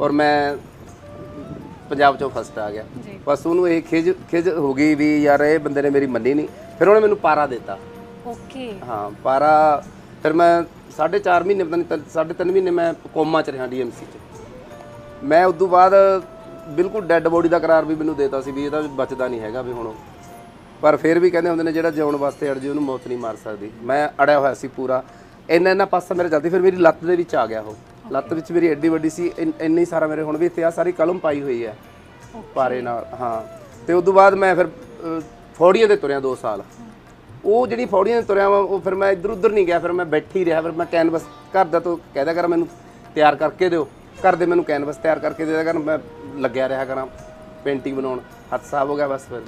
ਔਰ ਮੈਂ ਪੰਜਾਬ ਚੋਂ ਫਸਟ ਆ ਗਿਆ। ਬਸ ਉਹਨੂੰ ਇਹ ਖਿਜ ਖਿਜ ਹੋ ਗਈ ਵੀ ਯਾਰ ਇਹ ਬੰਦੇ ਨੇ ਮੇਰੀ ਮੰਨੀ ਨਹੀਂ। ਫਿਰ ਉਹਨੇ ਮੈਨੂੰ ਪਾਰਾ ਦਿੱਤਾ। ਓਕੇ। ਹਾਂ ਪਾਰਾ। ਫਿਰ ਮੈਂ 4.5 ਮਹੀਨੇ ਪਤਾ ਨਹੀਂ 3.5 ਮਹੀਨੇ ਮੈਂ ਕੋਮਾ ਚ ਰਿਹਾ ਡੀਐਮਸੀ ਚ। ਮੈਂ ਉਸ ਤੋਂ ਬਾਅਦ ਬਿਲਕੁਲ ਡੈੱਡ ਬੋਡੀ ਦਾ ਕਰਾਰ ਵੀ ਮੈਨੂੰ ਦੇਤਾ ਸੀ ਵੀ ਇਹਦਾ ਬਚਦਾ ਨਹੀਂ ਹੈਗਾ ਵੀ ਹੁਣ। ਪਰ ਫਿਰ ਵੀ ਕਹਿੰਦੇ ਹੁੰਦੇ ਨੇ ਜਿਹੜਾ ਜਿਉਣ ਵਾਸਤੇ ਅੜ ਜੇ ਉਹਨੂੰ ਮੌਤ ਨਹੀਂ ਮਾਰ ਸਕਦੀ। ਮੈਂ ਅੜਿਆ ਹੋਇਆ ਸੀ ਪੂਰਾ। ਇੰਨਾ ਇੰਨਾ ਪਾਸਾ ਮੇਰੇ ਜਲਦੀ ਫਿਰ ਮੇਰੀ ਲੱਤ ਦੇ ਵਿੱਚ ਆ ਗਿਆ ਉਹ। ਲੱਤ ਵਿੱਚ ਮੇਰੀ ਐਡੀ ਵੱਡੀ ਸੀ ਇੰਨ- ਸਾਰਾ ਮੇਰੇ ਹੁਣ ਵੀ ਇੱਥੇ ਆ ਸਾਰੀ ਕਲਮ ਪਾਈ ਹੋਈ ਹੈ। ਪਾਰੇ ਨਾਲ ਹਾਂ। ਤੇ ਉਸ ਤੋਂ ਬਾਅਦ ਮੈਂ ਫਿਰ ਫੌੜੀਆਂ ਦੇ ਤੁਰਿਆ 2 ਸਾਲ। ਉਹ ਜਿਹੜੀ ਫੌੜੀਆਂ ਦੇ ਤੁਰਿਆ ਉਹ ਫਿਰ ਮੈਂ ਇੱਧਰ ਉੱਧਰ ਨਹੀਂ ਗਿਆ ਫਿਰ ਮੈਂ ਬੈਠੀ ਰਿਹਾ ਫਿਰ ਮੈਂ ਕੈਨਵਸ ਘਰ ਦਾ ਤੋਂ ਕਹਿਦਾ ਕਰ ਮੈਨੂੰ ਤਿਆਰ ਕਰਕੇ ਦਿਓ। ਘਰ ਦੇ ਮੈਨੂੰ ਕੈਨਵਸ ਤਿਆਰ ਕਰਕੇ ਦੇ ਦਿਆ ਕਰਨ ਮੈਂ ਲੱਗਿਆ ਰਿਹਾ ਕਰਾਂ ਪੇਂਟਿੰਗ ਬਣਾਉਣ। ਹੱਥ ਸਾਫ਼ ਹੋ ਗਿਆ ਬਸ ਫਿਰ।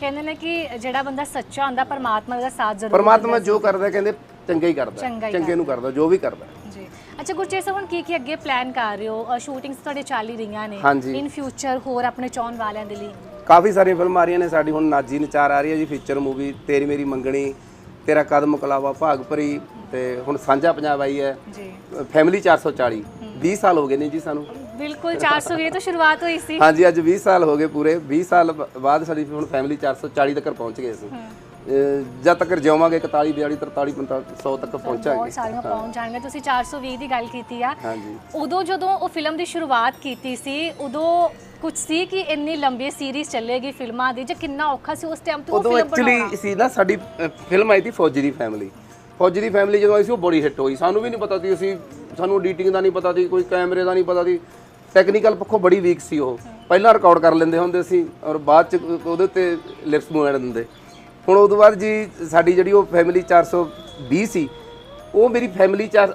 ਕਹਿੰਦੇ ਨੇ ਕਿ ਜਿਹੜਾ ਬੰਦਾ ਸੱਚਾ ਹੁੰਦਾ ਪਰਮਾਤਮਾ ਦਾ ਸਾਥ ਜ਼ਰੂਰ ਪਰਮਾਤਮਾ ਜੋ ਕਰਦਾ ਕਹਿੰਦੇ ਚੰਗਾ ਹੀ ਕਰਦਾ। ਚੰਗਾ ਨੂੰ ਕਰਦਾ। ਜੋ ਵੀ ਕਰਦਾ। ਜੀ। ਅੱਛਾ ਗੁਰਚੇਤ ਹੁਣ ਕੀ ਕੀ ਅੱਗੇ ਪਲਾਨ ਕਰ ਰਹੇ ਹੋ? ਸ਼ੂਟਿੰਗਸ ਤੁਹਾਡੇ ਚੱਲ ਹੀ ਰਹੀਆਂ ਨੇ। ਇਨ ਫਿਊਚਰ ਹੋਰ ਆਪਣੇ ਚਾਹਣ ਵਾਲਿਆਂ ਦੇ ਲਈ? ਕਾਫੀ ਸਾਰੀਆਂ ਫਿਲਮਾਂ ਆ ਰਹੀਆਂ ਨੇ ਸਾਡੀ ਹੁਣ ਨਾਜੀ ਨਚਾਰ ਆ ਰਹੀ ਹੈ ਜੀ ਫੀਚਰ ਮੂਵੀ ਤੇਰੀ ਮੇਰੀ ਮੰਗਣੀ ਤੇਰਾ ਕਦਮ ਕਲਾਵਾ ਭਾਗ ਭਰੀ ਤੇ ਹੁਣ ਸਾਂਝਾ ਪੰਜਾਬ ਆਈ ਹੈ। ਜੀ। ਫੈਮਿਲੀ 440 20 ਸਾਲ ਹੋ ਗਏ ਨੇ ਜੀ ਸਾਨੂੰ। ਬਿਲਕੁਲ 420 ਤੋਂ ਸ਼ੁਰੂਆਤ ਹੋਈ ਸੀ। ਹਾਂਜੀ ਅੱਜ 20 ਸਾਲ ਹੋ ਗਏ ਪੂਰੇ। 20 ਸਾਲ ਬਾਅਦ ਸਾਡੀ ਹੁਣ ਫੈਮਿਲੀ 440 ਤੱਕ ਪਹੁੰਚ ਗਏ ਅਹ ਜਦ ਤੱਕ ਜਿਉਵਾਂਗੇ 41 42 43 45 100 ਤੱਕ ਪਹੁੰਚਾਂਗੇ। ਬਹੁਤ ਸਾਰੀਆਂ ਪਹੁੰਚ ਜਾਣਗੇ ਤੁਸੀਂ 420 ਦੀ ਗੱਲ ਕੀਤੀ ਆ। ਹਾਂਜੀ। ਉਦੋਂ ਜਦੋਂ ਉਹ ਫਿਲਮ ਦੀ ਸ਼ੁਰੂਆਤ ਕੀਤੀ ਸੀ ਉਦੋਂ ਕੁਝ ਸੀ ਕਿ ਇੰਨੀ ਲੰਬੀ ਸੀਰੀਜ਼ ਚੱਲੇਗੀ ਫਿਲਮਾਂ ਦੀ ਜਾਂ ਕਿੰਨਾ ਔਖਾ ਸੀ? ਉਸ ਟਾਈਮ ਤੇ ਉਹ ਉਦੋਂ ਫਿਲਮ ਬਣਾਉਣਾ। ਐਕਚੁਅਲੀ ਸੀ ਨਾ ਸਾਡੀ ਫਿਲਮ ਆਈ ਸੀ ਫੌਜੀ ਦੀ ਫੈਮਿਲੀ ਫੌਜੀ ਦੀ ਫੈਮਿਲੀ ਜਦੋਂ ਆਈ ਸੀ ਉਹ ਬੜੀ ਹਿੱਟ ਹੋਈ। ਸਾਨੂੰ ਵੀ ਨਹੀਂ ਪਤਾ ਸੀ ਅਸੀਂ ਸਾਨੂੰ ਐਡੀਟਿੰਗ ਦਾ ਨਹੀਂ ਪਤਾ ਸੀ ਕੋਈ ਕੈਮਰੇ ਦਾ ਨਹੀਂ ਪਤਾ ਸੀ। ਟੈਕਨੀਕਲ ਪੱਖੋਂ ਬੜੀ ਵੀਕ ਸੀ ਉਹ। ਪਹਿਲਾਂ ਰਿਕਾਰਡ ਕਰ ਲੈਂਦੇ ਹੁੰਦੇ ਸੀ ਔਰ ਬਾਅਦ ਚ ਉਹਦੇ ਉੱਤੇ ਲਿਪਸ ਮੂਵ ਦਿੰਦੇ। ਹੁਣ ਉਦੋਂ ਬਾਅਦ ਜੀ ਸਾਡੀ ਜਿਹੜੀ ਉਹ ਫੈਮਿਲੀ 420 ਸੀ ਉਹ ਮੇਰੀ ਫੈਮਿਲੀ ਚ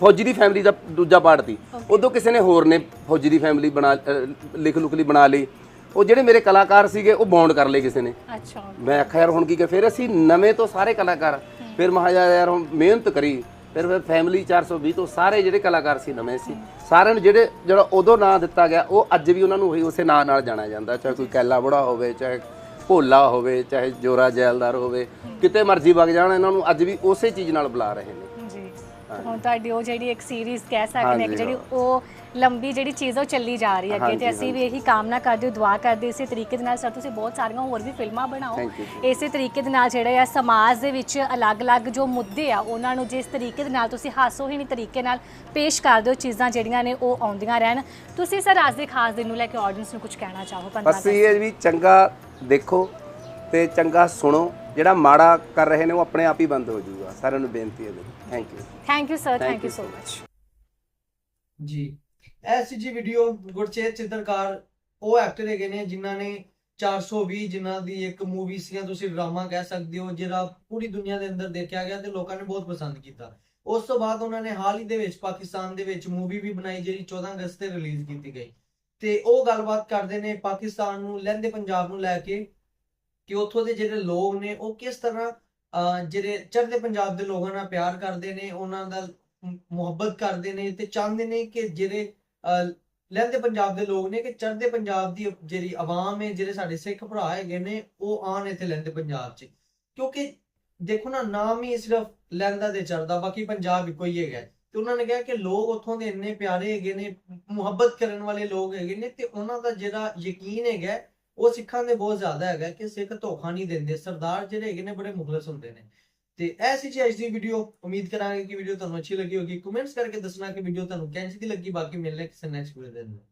ਫੌਜੀ ਦੀ ਫੈਮਿਲੀ ਦਾ ਦੂਜਾ ਪਾਰਟ ਸੀ। ਉਦੋਂ ਕਿਸੇ ਨੇ ਹੋਰ ਨੇ ਫੌਜੀ ਦੀ ਫੈਮਿਲੀ ਬਣਾ ਲਿਖ ਲੁਕ ਲਈ ਬਣਾ ਲਈ। ਉਹ ਜਿਹੜੇ ਮੇਰੇ ਕਲਾਕਾਰ ਸੀਗੇ ਉਹ ਬੌਂਡ ਕਰ ਲਏ ਕਿਸੇ ਨੇ। ਅੱਛਾ। ਮੈਂ ਆਖਿਆ ਯਾਰ ਹੁਣ ਕੀ ਕਰ ਫਿਰ ਅਸੀਂ ਨਵੇਂ ਤੋਂ ਸਾਰੇ ਕਲਾਕਾਰ ਫਿਰ ਮਹਾ ਯਾਰ ਹੁਣ ਮਿਹਨਤ ਕਰੀ, ਫਿਰ ਫਿਰ ਫੈਮਿਲੀ 420 ਤੋਂ ਸਾਰੇ ਜਿਹੜੇ ਕਲਾਕਾਰ ਸੀ ਨਵੇਂ ਸੀ, ਸਾਰਿਆਂ ਨੂੰ ਜਿਹੜੇ, ਜਿਹੜਾ ਉਦੋਂ ਨਾਂ ਦਿੱਤਾ ਗਿਆ, ਉਹ ਅੱਜ ਵੀ ਉਹਨਾਂ ਨੂੰ ਉਹੀ ਉਸੇ ਨਾਂ ਨਾਲ ਜਾਣਿਆ ਜਾਂਦਾ, ਚਾਹੇ ਕੋਈ ਕੈਲਾ ਬੜਾ ਹੋਵੇ, ਚਾਹੇ ਭੋਲਾ ਹੋਵੇ ਚਾਹੇ ਜੋਰਾ ਜੈਲਦਾਰ ਹੋਵੇ ਕਿਤੇ ਮਰਜ਼ੀ ਵਗ ਜਾਣ ਇਹਨਾਂ ਨੂੰ ਅੱਜ ਵੀ ਉਸੇ ਚੀਜ਼ ਨਾਲ ਬੁਲਾ ਰਹੇ ਨੇ। ਹੁਣ ਤੁਹਾਡੀ ਉਹ ਜਿਹੜੀ ਇੱਕ ਸੀਰੀਜ਼ ਕਹਿ ਸਕਦੇ ਹਾਂਜੀ, ਜਿਹੜੀ ਉਹ ਲੰਬੀ ਜਿਹੜੀ ਚੀਜ਼ ਉਹ ਚੱਲੀ ਜਾ ਰਹੀ ਹੈ ਅੱਗੇ ਤੇ ਅਸੀਂ ਵੀ ਇਹੀ ਕਾਮਨਾ ਕਰਦੇ ਹਾਂ ਦੁਆ ਕਰਦੇ ਇਸੇ ਤਰੀਕੇ ਦੇ ਨਾਲ ਸਰ ਤੁਸੀਂ ਬਹੁਤ ਸਾਰੀਆਂ ਹੋਰ ਵੀ ਫਿਲਮਾਂ ਬਣਾਓ। ਇਸੇ ਤਰੀਕੇ ਦੇ ਨਾਲ ਜਿਹੜੇ ਆ ਸਮਾਜ ਦੇ ਵਿੱਚ ਅਲੱਗ-ਅਲੱਗ ਜੋ ਮੁੱਦੇ ਆ ਉਹਨਾਂ ਨੂੰ ਜਿਸ ਤਰੀਕੇ ਦੇ ਨਾਲ ਤੁਸੀਂ ਹਾਸੋਹੀਣੀ ਤਰੀਕੇ ਨਾਲ ਪੇਸ਼ ਕਰਦੇ ਹੋ ਚੀਜ਼ਾਂ ਜਿਹੜੀਆਂ ਨੇ ਉਹ ਆਉਂਦੀਆਂ ਰਹਿਣ। ਤੁਸੀਂ ਸਰ ਅੱਜ ਦੇ ਖਾਸ ਦਿਨ ਨੂੰ ਲੈ ਕੇ ਆਡੀਅנס ਨੂੰ ਕੁਝ ਕਹਿਣਾ ਚਾਹੋ 15 ਬਸ ਇਹ ਵੀ ਚੰਗਾ ਦੇਖੋ ਤੇ ਚੰਗਾ ਸੁਣੋ ਜਿਹੜਾ ਮਾੜਾ ਕਰ ਰਹੇ ਨੇ ਉਹ ਆਪਣੇ ਆਪ ਹੀ ਬੰਦ ਹੋ ਜਾਊਗਾ। ਸਾਰਿਆਂ ਨੂੰ ਬੇਨਤੀ ਹੈ thank you thank you sir thank you so much ਜੀ। ਐਸੀ ਜੀ ਵੀਡੀਓ ਗੁਰਚੇਤ ਚਿੱਤਰਕਾਰ। ਉਹ ਐਕਟਰ ਹੈਗੇ ਨੇ ਜਿਨ੍ਹਾਂ ਨੇ 420 ਜਿਨ੍ਹਾਂ ਦੀ ਇੱਕ ਮੂਵੀ ਸੀ ਜਾਂ ਤੁਸੀਂ ਡਰਾਮਾ ਕਹਿ ਸਕਦੇ ਹੋ ਜਿਹੜਾ ਪੂਰੀ ਦੁਨੀਆ ਦੇ ਅੰਦਰ ਦੇਖਿਆ ਗਿਆ ਤੇ ਲੋਕਾਂ ਨੇ ਬਹੁਤ ਪਸੰਦ ਕੀਤਾ। ਉਸ ਤੋਂ ਬਾਅਦ ਉਹਨਾਂ ਨੇ ਹਾਲ ਹੀ ਦੇ ਵਿੱਚ ਪਾਕਿਸਤਾਨ ਦੇ ਵਿੱਚ ਮੂਵੀ ਵੀ ਬਣਾਈ ਜਿਹੜੀ 14 ਅਗਸਤ ਤੇ ਰਿਲੀਜ਼ ਕੀਤੀ ਗਈ। ਤੇ ਉਹ ਗੱਲਬਾਤ ਕਰਦੇ ਨੇ ਪਾਕਿਸਤਾਨ ਨੂੰ ਲਹਿੰਦੇ ਪੰਜਾਬ ਨੂੰ ਲੈ ਕੇ ਕਿ ਉੱਥੋਂ ਦੇ ਜਿਹੜੇ ਲੋਕ ਨੇ, ਉਹ ਕਿਸ ਤਰ੍ਹਾਂ ਜਿਹੜੇ ਚੜ੍ਹਦੇ ਪੰਜਾਬ ਦੇ ਲੋਕਾਂ ਨਾਲ ਪਿਆਰ ਕਰਦੇ ਨੇ, ਉਹਨਾਂ ਦਾ ਮੁਹੱਬਤ ਕਰਦੇ ਨੇ ਤੇ ਚਾਹੁੰਦੇ ਨੇ ਕਿ ਜਿਹੜੇ ਲਹਿੰਦੇ ਪੰਜਾਬ ਦੇ ਲੋਕ ਨੇ ਕਿ ਚੜ੍ਹਦੇ ਪੰਜਾਬ ਦੀ ਜਿਹੜੀ ਆਵਾਮ ਹੈ, ਜਿਹੜੇ ਸਾਡੇ ਸਿੱਖ ਭਰਾ ਹੈਗੇ ਨੇ, ਉਹ ਆਣ ਇੱਥੇ ਲਹਿੰਦੇ ਪੰਜਾਬ 'ਚ। ਕਿਉਂਕਿ ਦੇਖੋ ਨਾ, ਨਾਮ ਹੀ ਸਿਰਫ ਲਹਿੰਦਾ ਤੇ ਚੜ੍ਹਦਾ, ਬਾਕੀ ਪੰਜਾਬ ਇੱਕੋ ਹੀ ਹੈਗਾ। ਤੇ ਉਹਨਾਂ ਨੇ ਕਿਹਾ ਕਿ ਲੋਕ ਉੱਥੋਂ ਦੇ ਇੰਨੇ ਪਿਆਰੇ ਹੈਗੇ ਨੇ, ਮੁਹੱਬਤ ਕਰਨ ਵਾਲੇ ਲੋਕ ਹੈਗੇ ਨੇ ਤੇ ਉਹਨਾਂ ਦਾ ਜਿਹੜਾ ਯਕੀਨ ਹੈਗਾ, ਉਹ ਸਿੱਖਾਂ ਦੇ ਬਹੁਤ ਜ਼ਿਆਦਾ ਹੈਗਾ ਕਿ ਸਿੱਖ ਧੋਖਾ ਨਹੀਂ ਦਿੰਦੇ, ਸਰਦਾਰ ਜਿਹੜੇ ਹੈਗੇ ਨੇ ਬੜੇ ਮੁਖਲਸ ਹੁੰਦੇ ਨੇ। ਤੇ ਐਸੀ ਜੀ ਅੱਜ ਦੀ ਵੀਡੀਓ ਉਮੀਦ ਕਰਾਂਗੇ ਕਿ ਵੀਡੀਓ ਤੁਹਾਨੂੰ ਅੱਛੀ ਲੱਗੀ ਹੋਗੀ ਕਮੈਂਟਸ ਕਰਕੇ ਦੱਸਣਾ ਕਿ ਵੀਡੀਓ ਤੁਹਾਨੂੰ ਕਿੰਝ ਦੀ ਲੱਗੀ, ਬਾਕੀ ਮਿਲਣੇ ਕਿਸੇ ਨੈਕਸਟ ਵੀਡੀਓ ਦੇ ਅੰਦਰ।